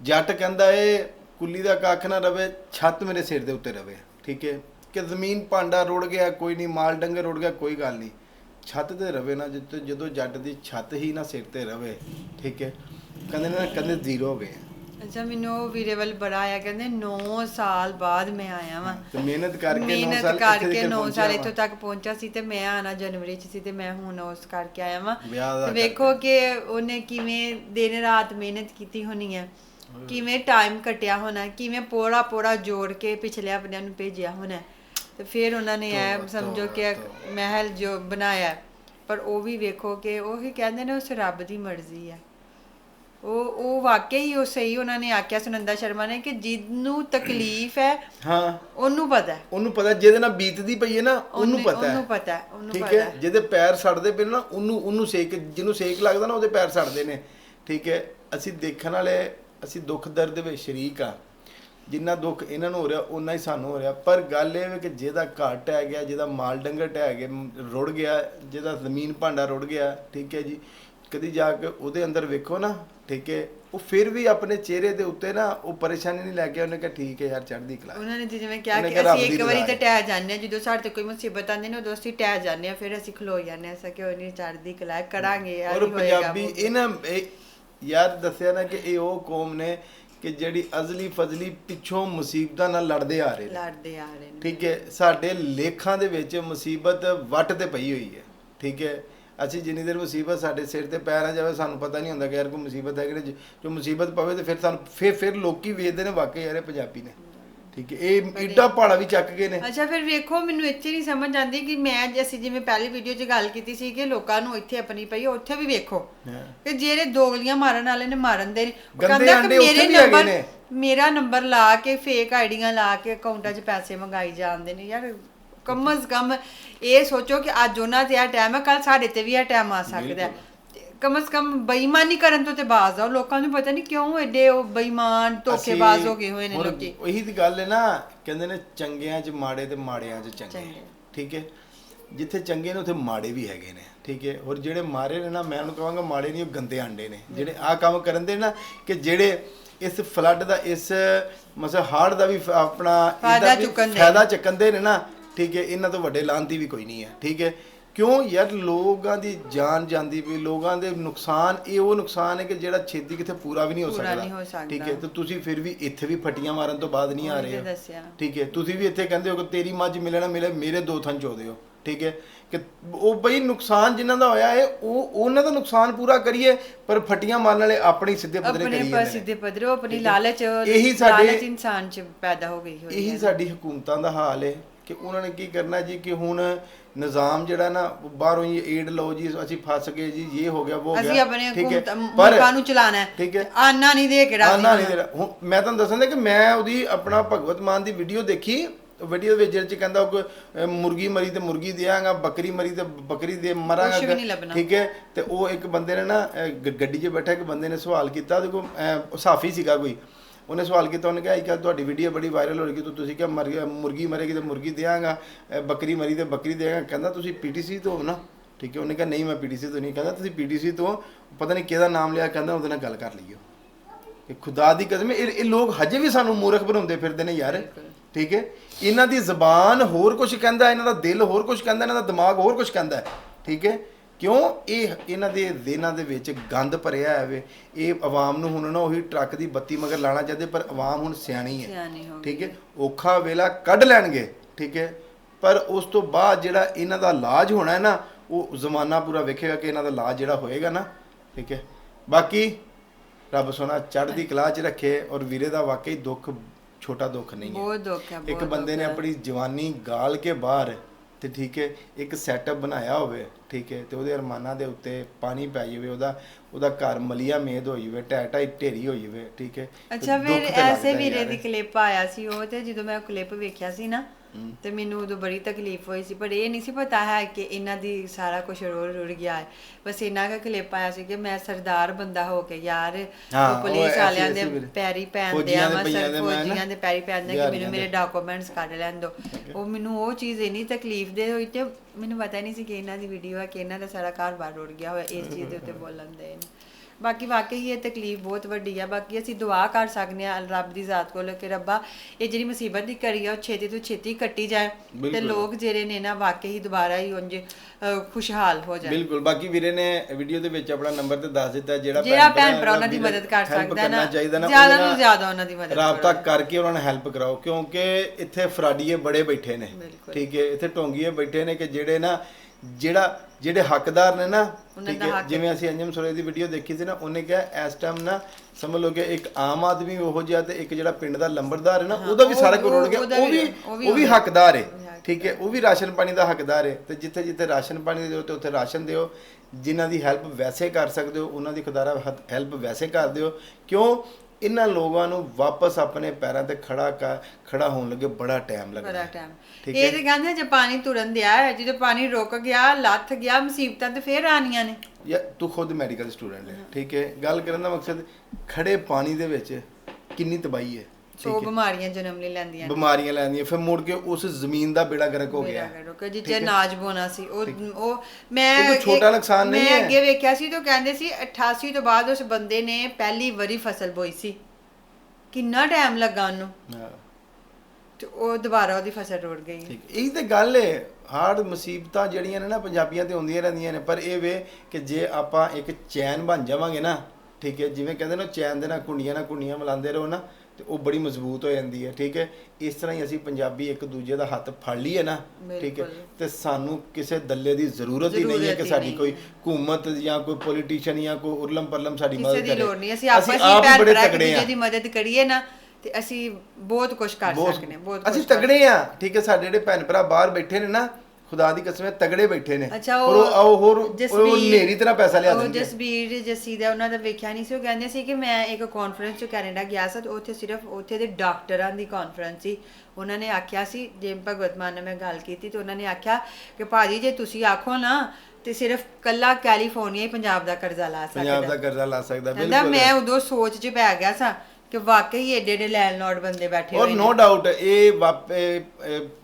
ਜੱਟ ਕਹਿੰਦਾ ਏ, ਕੁੱਲੀ ਦਾ ਕੱਖ ਨਾ ਰਵੇ, ਛੱਤ ਮੇਰੇ ਸਿਰ ਦੇ ਉੱਤੇ ਰਵੇ। ਠੀਕ ਹੈ? ਕਿ ਜ਼ਮੀਨ ਭਾਂਡਾ ਰੁੜ ਗਿਆ ਕੋਈ ਨਹੀਂ ਮਾਲ ਡੰਗਰ ਰੁੜ ਗਿਆ ਕੋਈ ਗੱਲ ਨਹੀਂ। ਛੱਤ ਤੇ ਰਵੇ ਨਾ ਜਿੱਤੇ ਜਦੋਂ ਜੱਟ ਦੀ ਛੱਤ ਹੀ ਨਾ ਸਿਰ ਤੇ ਰਵੇ ਠੀਕ ਹੈ? ਕਹਿੰਦੇ ਨੇ ਕਹਿੰਦੇ ਜ਼ੀਰੋ ਹੋ ਗਏ ਅੱਛਾ ਮੈਨੂੰ ਉਹ ਵੀਰੇ ਵੱਲ ਬੜਾ ਆਇਆ ਕਹਿੰਦੇ 9 ਸਾਲ ਬਾਅਦ ਮੈਂ ਆਇਆ ਵਾਂ। ਤੇ ਮਿਹਨਤ ਕਰਕੇ 9 ਮਿਹਨਤ ਸਾਲ ਕਰਕੇ ਤੱਕ 9 ਪਹੁੰਚਿਆ ਸਾਲ। ਇੱਥੋਂ ਤੱਕ ਪਹੁੰਚਿਆ ਸੀ ਤੇ ਮੈਂ ਆਣਾ ਜਨਵਰੀ ਚ ਸੀ ਤੇ ਮੈਂ ਹੁਣ ਉਸ ਕਰਕੇ ਆਇਆ ਵਾਂ। ਵਿਆਹ ਦਾ ਤੇ ਵੇਖੋ ਕਿ ਉਹਨੇ ਕਿਵੇਂ ਦਿਨ ਰਾਤ ਮਿਹਨਤ ਕੀਤੀ ਹੋਣੀ ਹੈ ਕਿਵੇਂ ਟਾਈਮ ਕੱਟਿਆ ਹੋਣਾ ਕਿਵੇਂ ਪੋੜਾ ਪੋੜਾ ਜੋੜ ਕੇ ਪਿਛਲੇ ਆਪਣਿਆਂ ਨੂੰ ਭੇਜਿਆ ਹੋਣਾ। ਤੇ ਫਿਰ ਉਹਨਾਂ ਨੇ ਇਹ ਸਮਝੋ ਕਿ ਮਹਿਲ ਜੋ ਬਣਾਇਆ ਪਰ ਉਹ ਵੀ ਵੇਖੋ ਕਿ ਉਹ ਹੀ ਕਹਿੰਦੇ ਨੇ ਉਸ ਰੱਬ ਦੀ ਮਰਜ਼ੀ ਹੈ ਉਹ ਉਹ ਵਾਕਈ ਹੀ ਉਹ ਸਹੀ ਉਹਨਾਂ ਨੇ ਆਖਿਆ ਸੁਨੰਦਾ ਸ਼ਰਮਾ ਨੇ ਕਿ ਜਿਹਨੂੰ ਤਕਲੀਫ ਹੈ ਹਾਂ। ਉਹਨੂੰ ਪਤਾ ਹੈ। ਉਹਨੂੰ ਪਤਾ ਜਿਹਦੇ ਨਾਲ ਬੀਤਦੀ ਪਈ ਹੈ ਨਾ ਉਹਨੂੰ ਪਤਾ ਹੈ। ਉਹਨੂੰ ਪਤਾ ਹੈ, ਉਹਨੂੰ ਠੀਕ ਪਤਾ ਹੈ? ਹੈ। ਜਿਹਦੇ ਪੈਰ ਸੜਦੇ ਪਏ ਨੇ ਉਹਨੂੰ ਉਹਨੂੰ ਸੇਕ ਜਿਹਨੂੰ ਸੇਕ ਲੱਗਦਾ ਨਾ ਉਹਦੇ ਪੈਰ ਸੜਦੇ ਨੇ। ਠੀਕ ਹੈ? ਅਸੀਂ ਦੇਖਣ ਵਾਲੇ ਅਸੀਂ ਦੁੱਖ ਦਰਦ ਵਿੱਚ ਸ਼ਰੀਕ ਆ ਜਿੰਨਾ ਦੁੱਖ ਇਹਨਾਂ ਨੂੰ ਹੋ ਰਿਹਾ ਉਨਾ ਹੀ ਸਾਨੂੰ ਹੋ ਰਿਹਾ ਪਰ ਗੱਲ ਇਹ ਹੈ ਕਿ ਜਿਹਦਾ ਘਰ ਟਹਿ ਗਿਆ ਜਿਹਦਾ ਮਾਲ ਡੰਗਰ ਟਹਿ ਗਿਆ ਰੁੜ ਗਿਆ ਜਿਹਦਾ ਜ਼ਮੀਨ ਭਾਂਡਾ ਰੁੜ ਗਿਆ ਠੀਕ ਹੈ ਜੀ ਕਦੀ ਜਾ ਕੇ ਉਹਦੇ ਅੰਦਰ ਵੇਖੋ ਨਾ ਠੀਕ ਹੈ ਉਹ ਫਿਰ ਵੀ ਆਪਣੇ ਚਿਹਰੇ ਦੇ ਉੱਤੇ ਨਾ ਉਹ ਪਰੇਸ਼ਾਨੀ ਨਹੀਂ ਲੈ ਕੇ ਉਹਨੇ ਕਿਹਾ ਠੀਕ ਹੈ ਯਾਰ ਚੜ੍ਹਦੀ ਕਲਾ ਉਹਨਾਂ ਨੇ ਜਿਵੇਂ ਕਿਹਾ ਕਿ ਅਸੀਂ ਇੱਕ ਵਾਰੀ ਤੇ। ਟਹਿ ਜਾਂਦੇ ਹਾਂ ਜਦੋਂ ਸਾਡੇ ਤੇ ਕੋਈ ਮੁਸੀਬਤ ਆਉਂਦੀ ਨਾ ਉਦੋਂ ਅਸੀਂ ਟਹਿ ਜਾਂਦੇ ਹਾਂ ਫਿਰ ਅਸੀਂ ਖਲੋ ਜਾਂਦੇ ਹਾਂ ਅਸਾਂ ਕਿ ਉਹ ਨਹੀਂ ਚੜ੍ਹਦੀ ਕਲਾ ਕਰਾਂਗੇ ਆ ਔਰ ਪੰਜਾਬੀ। ਇਹਨਾਂ ਇਹ ਯਾਰ ਦੱਸਿਆ ਨਾ ਕਿ ਇਹ ਉਹ ਕੌਮ ਨੇ ਕਿ ਜਿਹੜੀ ਅਜ਼ਲੀ ਫਜ਼ਲੀ ਪਿੱਛੋਂ ਮੁਸੀਬਤਾਂ ਨਾਲ ਲੜਦੇ ਆ ਰਹੇ ਨੇ। ਲੜਦੇ ਆ ਰਹੇ ਨੇ। ਠੀਕ ਹੈ ਸਾਡੇ ਲੇਖਾਂ ਦੇ ਵਿੱਚ ਮੁਸੀਬਤ ਵੱਟ ਤੇ ਪਈ ਹੋਈ ਹੈ। ਠੀਕ ਹੈ ਅਸੀਂ ਜਿੰਨੀ ਦੇਰ ਮੁਸੀਬਤ ਸਾਡੇ ਸਿਰ ਤੇ ਪੈ ਨਾ ਜਾਵੇ ਸਾਨੂੰ ਪਤਾ ਨਹੀਂ ਹੁੰਦਾ ਕਿ ਯਾਰ ਕੋਈ ਮੁਸੀਬਤ ਹੈ ਕਿ। ਜੋ ਮੁਸੀਬਤ ਪਵੇ ਤੇ ਫਿਰ ਸਾਨੂੰ ਫਿਰ ਫਿਰ ਲੋਕੀ ਵੇਖਦੇ ਨੇ ਵਾਕਈ ਯਾਰ ਇਹ ਪੰਜਾਬੀ ਨੇ। ਠੀਕ ਹੈ। ਇਹ ਏਡਾ ਪਹਾੜਾ ਵੀ ਚੱਕ ਗਏ ਨੇ। ਅੱਛਾ ਫਿਰ ਵੇਖੋ ਮੈਨੂੰ ਇੱਥੇ ਨਹੀਂ ਸਮਝ ਆਉਂਦੀ ਕਿ ਮੈਂ ਜੇ ਅਸੀਂ ਜਿਵੇਂ ਪਹਿਲੀ ਵੀਡੀਓ 'ਚ ਗੱਲ ਕੀਤੀ ਸੀ ਕਿ ਲੋਕਾਂ ਨੂੰ ਇੱਥੇ ਆਪਣੀ ਪਈ ਉੱਥੇ ਵੀ ਵੇਖੋ। ਕਿ ਜਿਹੜੇ ਦੋਗਲੀਆਂ ਮਾਰਨ ਵਾਲੇ ਨੇ ਮਾਰਨ ਦੇ ਕਹਿੰਦਾ ਕਿ ਮੇਰੇ ਨੰਬਰ। ਮੇਰਾ ਨੰਬਰ ਲਾ ਕੇ ਫੇਕ ਆਈਡੀਆਂ ਲਾ ਕੇ ਅਕਾਊਂਟਾਂ 'ਚ ਪੈਸੇ ਮੰਗਾਈ ਜਾਂਦੇ ਨੇ। ਯਾਰ ਕਮ ਅਜ਼ ਕਮ ਇਹ ਸੋਚੋ ਕਿ ਅੱਜ ਉਹਨਾਂ ਤੇ ਆ ਟਾਈਮ ਹੈ ਕੱਲ ਸਾਡੇ ਤੇ ਵੀ ਆ ਟਾਈਮ ਆ ਸਕਦਾ। ਹੈ ਕਮ ਅਜ਼ ਕਮ ਬੇਈਮਾਨੀ ਕਰਨ ਤੋਂ ਤੇ ਬਾਜ਼ ਆਓ ਲੋਕਾਂ ਨੂੰ ਪਤਾ ਨਹੀਂ ਕਿਉਂ ਐਡੇ ਉਹ ਬੇਈਮਾਨ ਧੋਖੇਬਾਜ਼ ਹੋ ਗਏ ਹੋਏ ਨੇ ਲੋਕੀ। ਉਹੀ ਦੀ ਗੱਲ ਹੈ ਨਾ ਕਹਿੰਦੇ ਨੇ ਚੰਗਿਆਂ 'ਚ ਮਾੜੇ ਤੇ ਮਾੜਿਆਂ 'ਚ ਚੰਗੇ। ਠੀਕ ਹੈ? ਜਿੱਥੇ ਚੰਗੇ ਨੇ ਉੱਥੇ ਮਾੜੇ ਵੀ ਹੈਗੇ ਨੇ। ਠੀਕ ਹੈ? ਔਰ ਜਿਹੜੇ ਮਾਰੇ ਨੇ ਨਾ ਮੈਂ ਉਹਨੂੰ ਕਹਾਂਗਾ ਮਾੜੇ ਨਹੀਂ ਉਹ ਗੰਦੇ ਆਂਡੇ ਨੇ। ਜਿਹੜੇ ਆ ਕੰਮ ਕਰਨ ਦੇ ਨਾ ਕਿ ਜਿਹੜੇ ਇਸ ਫਲੱਡ ਦਾ ਇਸ ਮਸਾ ਹਾਰਡ ਦਾ ਵੀ ਆਪਣਾ ਫਾਇਦਾ ਇਹਦਾ ਵੀ ਚੁੱਕਣ ਦੇ। ਫਾਇਦਾ ਚੱਕਣ ਦੇ ਨੇ ਨਾ ਠੀਕ ਹੈ? ਇਹਨਾਂ ਤੋਂ ਵੱਡੇ ਲਾਂਤੀ ਵੀ ਕੋਈ ਨਹੀਂ ਹੈ। ਠੀਕ ਹੈ? ਕਿਉਂ ਯਾਰ ਲੋਕਾਂ ਦੀ ਜਾਨ ਜਾਂਦੀ ਵੀ ਲੋਕਾਂ ਦੇ ਨੁਕਸਾਨ ਇਹ ਉਹ ਨੁਕਸਾਨ ਹੈ ਕਿ ਜਿਹੜਾ ਛੇਤੀ ਕਿਤੇ ਪੂਰਾ ਵੀ ਨਹੀਂ ਹੋ ਪੂਰਾ ਨਹੀਂ ਹੋ ਸਕਦਾ। ਠੀਕ ਹੈ ਤੇ ਤੁਸੀਂ ਫਿਰ ਵੀ ਇੱਥੇ ਵੀ ਫਟੀਆਂ ਮਾਰਨ ਤੋਂ ਬਾਅਦ ਨਹੀਂ ਆ ਰਹੇ ਤੇ ਹੋ। ਦੱਸਿਆ। ਠੀਕ ਹੈ ਤੁਸੀਂ ਵੀ ਇੱਥੇ ਕਹਿੰਦੇ ਹੋ ਕਿ ਤੇਰੀ ਮੱਝ ਮਿਲੇ ਨਾ ਮਿਲੇ ਮੇਰੇ ਦੋ ਥਣ ਚੋਦੇ ਹੋ। ਠੀਕ ਹੈ ਕਿ ਉਹ ਬਈ ਨੁਕਸਾਨ ਜਿਨ੍ਹਾਂ ਦਾ ਹੋਇਆ ਹੈ ਉਹ ਉਹਨਾਂ ਦਾ ਨੁਕਸਾਨ ਪੂਰਾ ਕਰੀਏ ਪਰ ਫਟੀਆਂ ਮਾਰਨ ਵਾਲੇ ਆਪਣੇ ਸਿੱਧੇ ਪੱਧਰੇ ਆਪਣੇ ਕਰੀ ਪਰ ਜਾਂਦੇ ਸਿੱਧੇ ਨੇ ਪੱਧਰੋਂ ਆਪਣੀ ਲਾਲਚ ਇਹੀ ਸਾਡੇ- ਲਾਲਚ ਇਨਸਾਨ 'ਚ ਪੈਦਾ ਹੋ ਗਈ ਹੋਈ ਇਹੀ ਹੈ। ਸਾਡੀ ਹਕੂਮਤਾਂ ਦਾ ਹਾਲ ਹੈ। ਕਿ ਉਹਨਾਂ ਨੇ ਕੀ ਕਰਨਾ ਜੀ ਕਿ ਹੁਣ ਨਿਜ਼ਾਮ ਜਿਹੜਾ ਨਾ ਬਾਹਰੋਂ ਹੀ ਏਡ ਲਓ ਜੀ ਅਸੀਂ ਫਸ ਗਏ ਜੀ ਇਹ ਹੋ ਗਿਆ ਉਹ ਹੋ ਗਿਆ। ਅਸੀਂ ਆਪਣੇ ਠੀਕ ਹੈ, ਹਕੂਮਤ ਪਰ- ਮੁਲਕਾਂ ਨੂੰ ਚਲਾਣਾ ਹੈ। ਠੀਕ ਹੈ? ਆਨਾ ਨਹੀਂ ਦੇ ਕੇ ਰਾਜੀ ਆਨਾ ਨਹੀਂ। ਦੇਣਾ ਹੁਣ ਮੈਂ ਤੁਹਾਨੂੰ ਦੱਸਣ ਕਿ ਮੈਂ ਉਹਦੀ ਆਪਣਾ ਭਗਵਤ ਮਾਨ ਦੀ ਵੀਡੀਓ ਦੇਖੀ। ਵੀਡੀਓ ਵਿੱਚ ਜਿਹੜੇ ਚ ਕਹਿੰਦਾ ਉਹ ਅਹ, ਮੁਰਗੀ ਮਰੀ ਤੇ ਮੁਰਗੀ ਦਿਆਂਗਾ ਬੱਕਰੀ ਮਰੀ ਤੇ ਬੱਕਰੀ ਦੇ ਕੁਛ ਵੀ ਮਰਾਂਗਾ ਲੱਭਣਾ। ਠੀਕ ਹੈ? ਤੇ ਉਹ ਇੱਕ ਬੰਦੇ ਨੇ ਨਾ ਅਹ, ਗ- ਗੱਡੀ 'ਚ ਬੈਠਾ ਇੱਕ ਬੰਦੇ ਨੇ ਸਵਾਲ ਕੀਤਾ ਦੇਖੋ ਸਾਫੀ ਸੀਗਾ ਕੋਈ। ਉਹਨੇ ਸਵਾਲ ਕੀਤਾ, ਉਹਨੇ ਕਿਹਾ ਕਿ ਤੁਹਾਡੀ ਵੀਡੀਓ ਬੜੀ ਵਾਇਰਲ ਹੋ ਰਹੀ ਕਿ ਤੁਸੀਂ ਕਿਹਾ ਮਰ ਗਿਆ ਮੁਰਗੀ ਮਰੇਗੀ ਤੇ ਮੁਰਗੀ ਦਿਆਂਗਾ ਬੱਕਰੀ ਮਰੀ ਤੇ ਬੱਕਰੀ ਦੇਵਾਂਗਾ ਕਹਿੰਦਾ, ਤੁਸੀਂ ਪੀਟੀਸੀ ਤੋਂ ਹੋ ਨਾ? ਠੀਕ ਹੈ, ਉਹਨੇ ਕਿਹਾ, ਨਹੀਂ, ਮੈਂ ਪੀਟੀਸੀ ਤੋਂ ਨਹੀਂ। ਕਹਿੰਦਾ, ਤੁਸੀਂ ਪੀਟੀਸੀ ਤੋਂ, ਪਤਾ ਨਹੀਂ ਕਿਹਦਾ ਨਾਮ ਲਿਆ? ਕਹਿੰਦਾ, ਉਹਦੇ ਨਾਲ ਗੱਲ ਕਰ ਲਈਓ। ਕਿ ਖੁਦਾ ਦੀ ਕਸਮ, ਇਹ ਇਹ ਲੋਕ ਹਜੇ ਵੀ ਸਾਨੂੰ ਮੂਰਖ ਬਣਾਉਂਦੇ ਫਿਰਦੇ ਨੇ ਯਾਰ। ਠੀਕ ਹੈ, ਇਹਨਾਂ ਦੀ ਜ਼ਬਾਨ ਹੋਰ ਕੁਝ ਕਹਿੰਦਾ, ਇਹਨਾਂ ਦਾ ਦਿਲ ਹੋਰ ਕੁਝ ਕਹਿੰਦਾ, ਇਹਨਾਂ ਦਾ ਦਿਮਾਗ ਹੋਰ ਕੁਝ ਕਹਿੰਦਾ। ਠੀਕ ਹੈ ਕਿਉਂ ਇਹ ਇਹਨਾਂ ਦੇ ਦਿਨਾਂ ਦੇ ਵਿੱਚ ਗੰਦ ਭਰਿਆ ਹੈ ਵੇ ਇਹ ਆਵਾਮ ਨੂੰ ਹੁਣ ਨਾ ਉਹੀ ਟਰੱਕ ਦੀ ਬੱਤੀ ਮਗਰ ਲਾਣਾ ਚਾਹਦੇ ਪਰ ਆਵਾਮ ਹੁਣ ਸਿਆਣੀ ਹੈ। ਠੀਕ ਹੈ? ਔਖਾ ਵੇਲਾ ਕੱਢ ਲੈਣਗੇ ਠੀਕ ਹੈ? ਪਰ ਉਸ ਤੋਂ ਬਾਅਦ ਜਿਹੜਾ ਇਹਨਾਂ ਦਾ ਇਲਾਜ ਹੋਣਾ ਹੈ ਨਾ ਉਹ ਜ਼ਮਾਨਾ ਪੂਰਾ ਵੇਖੇਗਾ ਕਿ ਇਹਨਾਂ ਦਾ ਇਲਾਜ ਜਿਹੜਾ ਹੋਏਗਾ ਨਾ ਠੀਕ ਹੈ? ਬਾਕੀ ਰੱਬ ਸੋਨਾ ਚੜ੍ਹਦੀ ਕਲਾ 'ਚ ਰੱਖੇ ਔਰ ਵੀਰੇ ਦਾ ਵਾਕਈ ਦੁੱਖ ਛੋਟਾ ਦੁੱਖ ਨਹੀਂ ਹੈ। ਬਹੁਤ ਦੁੱਖ ਹੈ ਇੱਕ ਬੰਦੇ ਨੇ। ਆਪਣੀ ਜਵਾਨੀ ਗਾਲ ਕੇ ਬਾਹਰ ਤੇ ਠੀਕ ਹੈ ਇੱਕ ਸੈਟਅਪ ਬਣਾਇਆ ਹੋਵੇ ਠੀਕ ਹੈ ਤੇ ਉਹਦੇ ਅਰਮਾਨਾਂ ਦੇ ਉੱਤੇ ਪਾਣੀ ਪੈ ਜਾਵੇ ਉਹਦਾ ਉਹਦਾ ਘਰ ਮਲੀਆ ਮੇਦ ਹੋਈ ਹੋਵੇ ਟੈ ਟਾਈ ਢੇਰੀ ਹੋਈ ਹੋਵੇ ਠੀਕ ਹੈ ਅੱਛਾ ਫਿਰ ਐਸੇ ਵੀਰੇ। ਦੀ ਕਲਿੱਪ ਆਇਆ ਸੀ ਉਹ ਤੇ ਜਦੋਂ ਮੈਂ ਕਲਿੱਪ ਵੇਖਿਆ ਸੀ ਨਾ ਤੇ ਮੈਨੂੰ ਉਦੋਂ ਬੜੀ ਤਕਲੀਫ ਹੋਈ ਸੀ ਪਰ ਇਹ ਨਹੀਂ ਸੀ ਪਤਾ ਹੈ ਕਿ ਇਹਨਾਂ ਦੀ ਸਾਰਾ ਕੁਝ ਰੋੜ ਰੁੜ ਗਿਆ ਹੈ ਬਸ ਇਹਨਾਂ ਦਾ ਕਲਿੱਪ ਆਇਆ ਸੀ ਕਿ ਮੈਂ ਸਰਦਾਰ ਬੰਦਾ ਹੋ ਕੇ ਯਾਰ ਪੁਲਿਸ ਵਾਲਿਆਂ ਦੇ। ਪੈਰੀ ਪੈਣ ਦੇ ਆ ਮੈਂ ਫੌਜੀਆਂ ਦੇ ਪੈਰੀ ਪੈਣ ਦੇ ਕਿ ਮੈਨੂੰ ਮੇਰੇ। ਡਾਕੂਮੈਂਟਸ ਕੱਢ ਲੈਣ ਦਿਓ ਉਹ ਮੈਨੂੰ ਉਹ ਚੀਜ਼ ਇੰਨੀ ਤਕਲੀਫ ਦੇ ਹੋਈ ਤੇ ਮੈਨੂੰ ਪਤਾ ਨਹੀਂ ਸੀ ਕਿ ਇਹਨਾਂ ਦੀ ਵੀਡੀਓ ਹੈ ਕਿ ਇਹਨਾਂ ਦਾ ਸਾਰਾ ਘਰ-ਬਾਰ ਰੁੜ ਗਿਆ ਹੋਇਆ ਇਸ ਚੀਜ਼ ਦੇ ਉੱਤੇ ਬੋਲਣ ਦੇ ਨੇ ਬਾਕੀ ਵਾਕਈ ਇਹ ਤਕਲੀਫ ਬਹੁਤ ਵੱਡੀ ਆ ਬਾਕੀ ਅਸੀਂ ਦੁਆ ਕਰ ਸਕਦੇ ਆ ਰੱਬ ਦੀ ਜ਼ਾਤ ਕੋਲ ਕਿ ਰੱਬਾ ਇਹ ਜਿਹੜੀ ਮੁਸੀਬਤ ਦੀ ਕਰੀ ਆ ਉਹ ਛੇਤੀ ਤੋਂ ਛੇਤੀ ਕੱਟੀ ਜਾਏ ਤੇ। ਲੋਕ ਜਿਹੜੇ ਨੇ ਨਾ ਵਾਕਈ ਦੁਬਾਰਾ ਹੀ ਉਂਝ ਖੁਸ਼ਹਾਲ ਹੋ ਜਾਣ ਬਿਲਕੁਲ ਬਾਕੀ ਵੀਰੇ ਨੇ ਵੀਡੀਓ ਦੇ ਵਿੱਚ ਆਪਣਾ ਨੰਬਰ ਤੇ ਦੱਸ ਦਿੱਤਾ ਜਿਹੜਾ ਜਿਹੜਾ ਭੈਣ ਭਰਾ ਉਹਨਾਂ ਦੀ ਮਦਦ ਕਰ ਸਕਦਾ ਨਾ, ਜ਼ਿਆਦਾ ਤੋਂ ਜ਼ਿਆਦਾ ਉਹਨਾਂ ਦੀ ਮਦਦ ਰਾਬਤਾ ਕਰੋ। ਕਰਕੇ ਉਹਨਾਂ ਨੂੰ ਹੈਲਪ ਕਰਾਓ ਕਿਉਂਕਿ ਇੱਥੇ ਫਰਾਡੀਏ ਬੜੇ ਬੈਠੇ ਨੇ। ਠੀਕ ਹੈ ਇੱਥੇ ਟੋਂਗੀਏ ਬੈਠੇ ਨੇ ਕਿ ਜਿਹੜੇ ਨਾ ਜਿਹੜਾ ਜਿਹੜੇ ਹੱਕਦਾਰ ਨੇ ਨਾ ਠੀਕ ਦਾ ਹੈ ਜਿਵੇਂ ਅਸੀਂ ਅੰਜਮ ਸੁਰੇ ਦੀ ਵੀਡੀਓ ਦੇਖੀ ਸੀ ਨਾ ਉਹਨੇ ਕਿਹਾ ਇਸ ਟਾਈਮ ਨਾ ਸਮਝ ਲਓ ਕਿ ਇੱਕ ਆਮ ਆਦਮੀ ਉਹੋ ਜਿਹਾ ਤੇ ਇੱਕ ਜਿਹੜਾ ਪਿੰਡ ਦਾ ਲੰਬੜਦਾਰ ਹੈ ਨਾ ਉਹਦਾ ਵੀ ਸਾਰਾ ਕੁਝ ਰੁੜ ਉਹ- ਗਿਆ ਉਹ ਵੀ- ਉਹ ਵੀ। ਹੱਕਦਾਰ ਹੈ ਠੀਕ ਹੈ ਉਹ ਵੀ ਰਾਸ਼ਨ ਪਾਣੀ ਦਾ ਹੱਕਦਾਰ ਹੈ ਤੇ ਜਿੱਥੇ ਜਿੱਥੇ ਰਾਸ਼ਨ ਪਾਣੀ ਦਿਓ ਤੇ ਉੱਥੇ ਰਾਸ਼ਨ ਦਿਓ ਜਿਨ੍ਹਾਂ ਦੀ ਹੈਲਪ ਵੈਸੇ ਕਰ ਸਕਦੇ ਹੋ ਉਹਨਾਂ ਦੀ ਖੁਦਾਰਾ ਹੈਲਪ ਵੈਸੇ ਕਰ ਦਿਓ ਕਿਉਂ ਇਹਨਾਂ ਲੋਕਾਂ ਨੂੰ ਵਾਪਸ ਆਪਣੇ ਪੈਰਾਂ ਤੇ ਖੜਾ ਖੜਾ ਹੋਣ ਲੱਗੇ ਬੜਾ ਟਾਈਮ ਲੱਗਦਾ। ਬੜਾ। ਟਾਈਮ ਇਹ ਤੇ ਕਹਿੰਦੇ ਜੇ ਪਾਣੀ ਤੁਰਨ ਦਿਆ ਹੈ ਜਦੋਂ ਪਾਣੀ ਰੁਕ ਗਿਆ ਲੱਥ ਗਿਆ ਮੁਸੀਬਤਾਂ ਤੇ ਫੇਰ ਆਣੀਆਂ ਨੇ। ਯਾ ਤੂੰ ਖੁਦ ਮੈਡੀਕਲ ਸਟੂਡੈਂਟ ਹੈ। ਠੀਕ ਹੈ। ਗੱਲ ਕਰਨ ਦਾ ਮਕਸਦ ਖੜੇ ਪਾਣੀ ਦੇ ਵਿੱਚ ਕਿੰਨੀ ਤਬਾਹੀ ਹੈ? ਸੋ ਬਿਮਾਰੀਆਂ ਜਨਮ ਲੈ ਲੈਂਦੀਆਂ ਨੇ। ਬਿਮਾਰੀਆਂ ਲੈਂਦੀਆਂ ਫਿਰ ਮੁੜ ਕੇ ਉਸ ਜ਼ਮੀਨ ਦਾ ਬੇੜਾ ਗਰਕ ਹੋ ਗਿਆ। ਕਿ ਜਿੱਥੇ ਨਾਜ ਬੋਨਾ ਸੀ ਉਹ ਉਹ ਮੈਂ ਕੋਈ ਛੋਟਾ ਨੁਕਸਾਨ ਨਹੀਂ ਮੈਂ ਹੈ। ਅੱਗੇ ਵੇਖਿਆ ਸੀ ਤਾਂ ਕਹਿੰਦੇ ਸੀ 88 ਤੋਂ ਬਾਅਦ ਉਸ ਬੰਦੇ ਨੇ ਪਹਿਲੀ ਵਾਰੀ ਫਸਲ ਬੋਈ ਸੀ। ਕਿੰਨਾ ਟਾਈਮ ਲੱਗਾ ਉਹਨੂੰ? ਤੇ ਉਹ ਦੁਬਾਰਾ ਉਹਦੀ ਫਸਲ ਰੁੜ ਗਈ। ਠੀਕ। ਇਹੀ ਤੇ ਗੱਲ ਹੈ ਹਾਰਡ ਮੁਸੀਬਤਾਂ ਜਿਹੜੀਆਂ ਨੇ ਨਾ ਪੰਜਾਬੀਆਂ ਤੇ ਹੁੰਦੀਆਂ ਰਹਿੰਦੀਆਂ ਨੇ। ਪਰ ਇਹ ਵੇ ਕਿ ਜੇ ਆਪਾਂ ਇੱਕ ਚੈਨ ਬਣ ਜਾਵਾਂਗੇ ਨਾ ਠੀਕ ਹੈ ਜਿਵੇਂ ਕਹਿੰਦੇ ਨੇ ਚੈਨ ਦੇ ਨਾਲ ਕੁੰਡੀਆਂ ਨਾਲ ਕੁੰਡੀਆਂ ਮਿਲਾਉਂਦੇ ਰਹੋ ਨਾ ਤੇ ਉਹ ਬੜੀ ਮਜ਼ਬੂਤ ਹੋ ਜਾਂਦੀ ਹੈ ਠੀਕ ਹੈ? ਇਸ ਤਰ੍ਹਾਂ ਹੀ ਅਸੀਂ ਪੰਜਾਬੀ ਇੱਕ ਦੂਜੇ ਦਾ ਹੱਥ ਫੜ ਲਈਏ ਨਾ ਠੀਕ ਹੈ। ਤੇ ਸਾਨੂੰ ਕਿਸੇ ਦੱਲੇ ਦੀ ਜ਼ਰੂਰਤ ਹੀ ਨਹੀਂ ਹੈ ਕਿ ਹੀ ਸਾਡੀ ਕੋਈ ਹਕੂਮਤ ਜਾਂ ਕੋਈ ਪੋਲੀਟੀਸ਼ੀਅਨ ਜਾਂ ਕੋਈ ਉਰਲਮ ਪਰਲਮ ਸਾਡੀ ਕਿਸੇ ਮਦਦ ਦੀ ਕਰੇ। ਲੋੜ ਨਹੀਂ। ਅਸੀਂ ਆਪਸ ਆਪ ਵਿੱਚ ਹੀ ਬੜੇ ਤਕੜੇ ਦੂਜੇ ਆ ਦੀ ਮਦਦ ਕਰੀਏ ਨਾ ਤੇ ਅਸੀਂ ਬਹੁਤ ਕੁਝ ਕਰ ਸਕਦੇ ਹਾਂ ਬਹੁਤ ਅਸੀਂ ਤਗੜੇ ਆ ਠੀਕ ਹੈ? ਸਾਡੇ ਜਿਹੜੇ ਭੈਣ ਭਰਾ ਬਾਹਰ ਬੈਠੇ ਨੇ ਨਾ ਖੁਦਾ ਦੀ ਕਸਮ ਹੈ ਤਗੜੇ ਬੈਠੇ ਨੇ। ਅੱਛਾ ਔਰ ਉਹ ਉਹ ਹੋਰ ਉਹ ਨੇਰੀ ਤਰ੍ਹਾਂ ਪੈਸਾ ਲਿਆ ਉਹ ਦਿੰਦੇ ਆ। ਜਸਬੀਰ ਜੱਸੀ ਦਾ ਉਹਨਾਂ ਦਾ ਵੇਖਿਆ ਨਹੀਂ ਸੀ ਉਹ ਕਹਿੰਦੇ ਸੀ ਕਿ ਮੈਂ ਇੱਕ ਕਾਨਫਰੰਸ ਚ ਕੈਨੇਡਾ ਗਿਆ ਸੀ ਤੇ ਉੱਥੇ ਸਿਰਫ ਉੱਥੇ ਦੇ ਡਾਕਟਰਾਂ ਦੀ ਕਾਨਫਰੰਸ ਸੀ। ਉਹਨਾਂ ਨੇ ਆਖਿਆ ਸੀ ਜੇ ਭਗਵਤ ਮਾਨ ਨਾਲ ਮੈਂ ਗੱਲ ਕੀਤੀ ਤੇ ਉਹਨਾਂ ਨੇ ਆਖਿਆ ਕਿ ਭਾਜੀ ਜੇ ਤੁਸੀਂ ਆਖੋ ਨਾ ਤੇ ਸਿਰਫ ਕੱਲਾ ਕੈਲੀਫੋਰਨੀਆ ਹੀ ਪੰਜਾਬ ਦਾ ਕਰਜ਼ਾ ਲਾ ਸਕਦਾ। ਪੰਜਾਬ ਦਾ ਕਰਜ਼ਾ ਲਾ ਸਕਦਾ ਬਿਲਕੁਲ। ਮੈਂ ਉਦੋਂ ਸੋਚ 'ਚ ਪੈ ਗਿਆ ਸਾਂ ਕਿ ਵਾਕਈ ਏਡੇ ਏਡੇ ਲੈਂਡਲੋਰਡ ਬੰਦੇ ਬੈਠੇ ਔਰ ਹੋਏ ਨੋ ਡਾਊਟ ਇਹ ਵਾਪੇ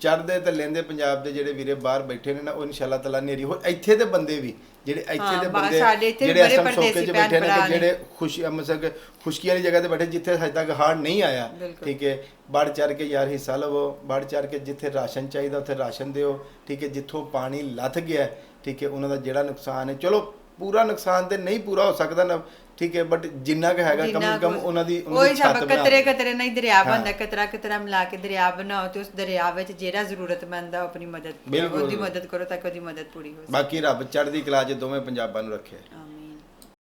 ਚੜਦੇ ਤੇ ਲੈਂਦੇ ਪੰਜਾਬ ਦੇ ਜਿਹੜੇ ਵੀਰੇ ਬਾਹਰ ਬੈਠੇ ਨੇ ਨਾ ਉਹ ਇਨਸ਼ਾਅੱਲਾ ਤਾਲਾ ਨੇਰੀ ਹੋ ਇੱਥੇ ਦੇ ਬੰਦੇ ਵੀ ਜਿਹੜੇ ਇੱਥੇ ਹਾਂ, ਦੇ ਬਾ- ਬੰਦੇ ਇੱਥੇ ਜਿਹੜੇ ਬੜੇ ਸੋਕੇ ਪਰਦੇਸੀ 'ਚ ਭੈਣ ਬੈਠੇ ਨੇ ਭਰਾ ਤੇ ਨੇ। ਜਿਹੜੇ ਖੁਸ਼ੀ ਮਸਕ ਖੁਸ਼ਕੀ ਵਾਲੀ ਜਗ੍ਹਾ ਤੇ ਬੈਠੇ ਜਿੱਥੇ ਹਜੇ ਤੱਕ ਹਾੜ ਨਹੀਂ ਆਇਆ ਬਿਲਕੁਲ। ਠੀਕ ਹੈ ਵੱਧ ਚੜ ਕੇ ਯਾਰ ਹਿੱਸਾ ਲਵੋ ਵੱਧ ਚੜ ਕੇ ਜਿੱਥੇ ਰਾਸ਼ਨ ਚਾਹੀਦਾ ਉੱਥੇ ਰਾਸ਼ਨ ਦਿਓ ਠੀਕ ਹੈ ਜਿੱਥੋਂ ਪਾਣੀ ਲੱਥ ਗਿਆ ਠੀਕ ਹੈ ਉਹਨਾਂ ਦਾ ਜਿਹੜਾ ਨੁਕਸਾਨ ਹੈ ਚਲੋ ਪੂਰਾ ਨੁਕਸਾਨ ਤੇ ਨਹੀਂ ਪੂਰਾ ਹੋ ਸਕਦਾ ਨਾ ਠੀਕ ਹੈ ਬਟ ਜਿੰਨਾ ਕੁ ਹੈਗਾ ਕਮ ਸੇ ਕਮ ਉਹਨਾਂ ਦੀ ਉਹਨਾਂ ਉਹੀ ਦੀ ਛੱਤ ਬਣਾ ਕਤਰੇ ਕਤਰੇ ਨਾਲ ਹੀ ਦਰਿਆ। ਬਣਦਾ ਕਤਰਾ ਕਤਰਾ ਮਿਲਾ ਕੇ ਦਰਿਆ ਬਣਾਓ ਤੇ ਉਸ ਦਰਿਆ ਵਿੱਚ ਜਿਹੜਾ ਜ਼ਰੂਰਤਮੰਦ ਆ ਆਪਣੀ ਮਦਦ। ਉਹਦੀ ਮਦਦ ਕਰੋ ਤਾਂ ਕਿ ਉਹਦੀ ਮਦਦ ਪੂਰੀ ਹੋ ਸਕੇ ਬਾਕੀ ਰੱਬ ਚੜ੍ਹਦੀ ਕਲਾ 'ਚ ਦੋਵੇਂ ਪੰਜਾਬਾਂ ਨੂੰ ਰੱਖੇ ਆਮੀਨ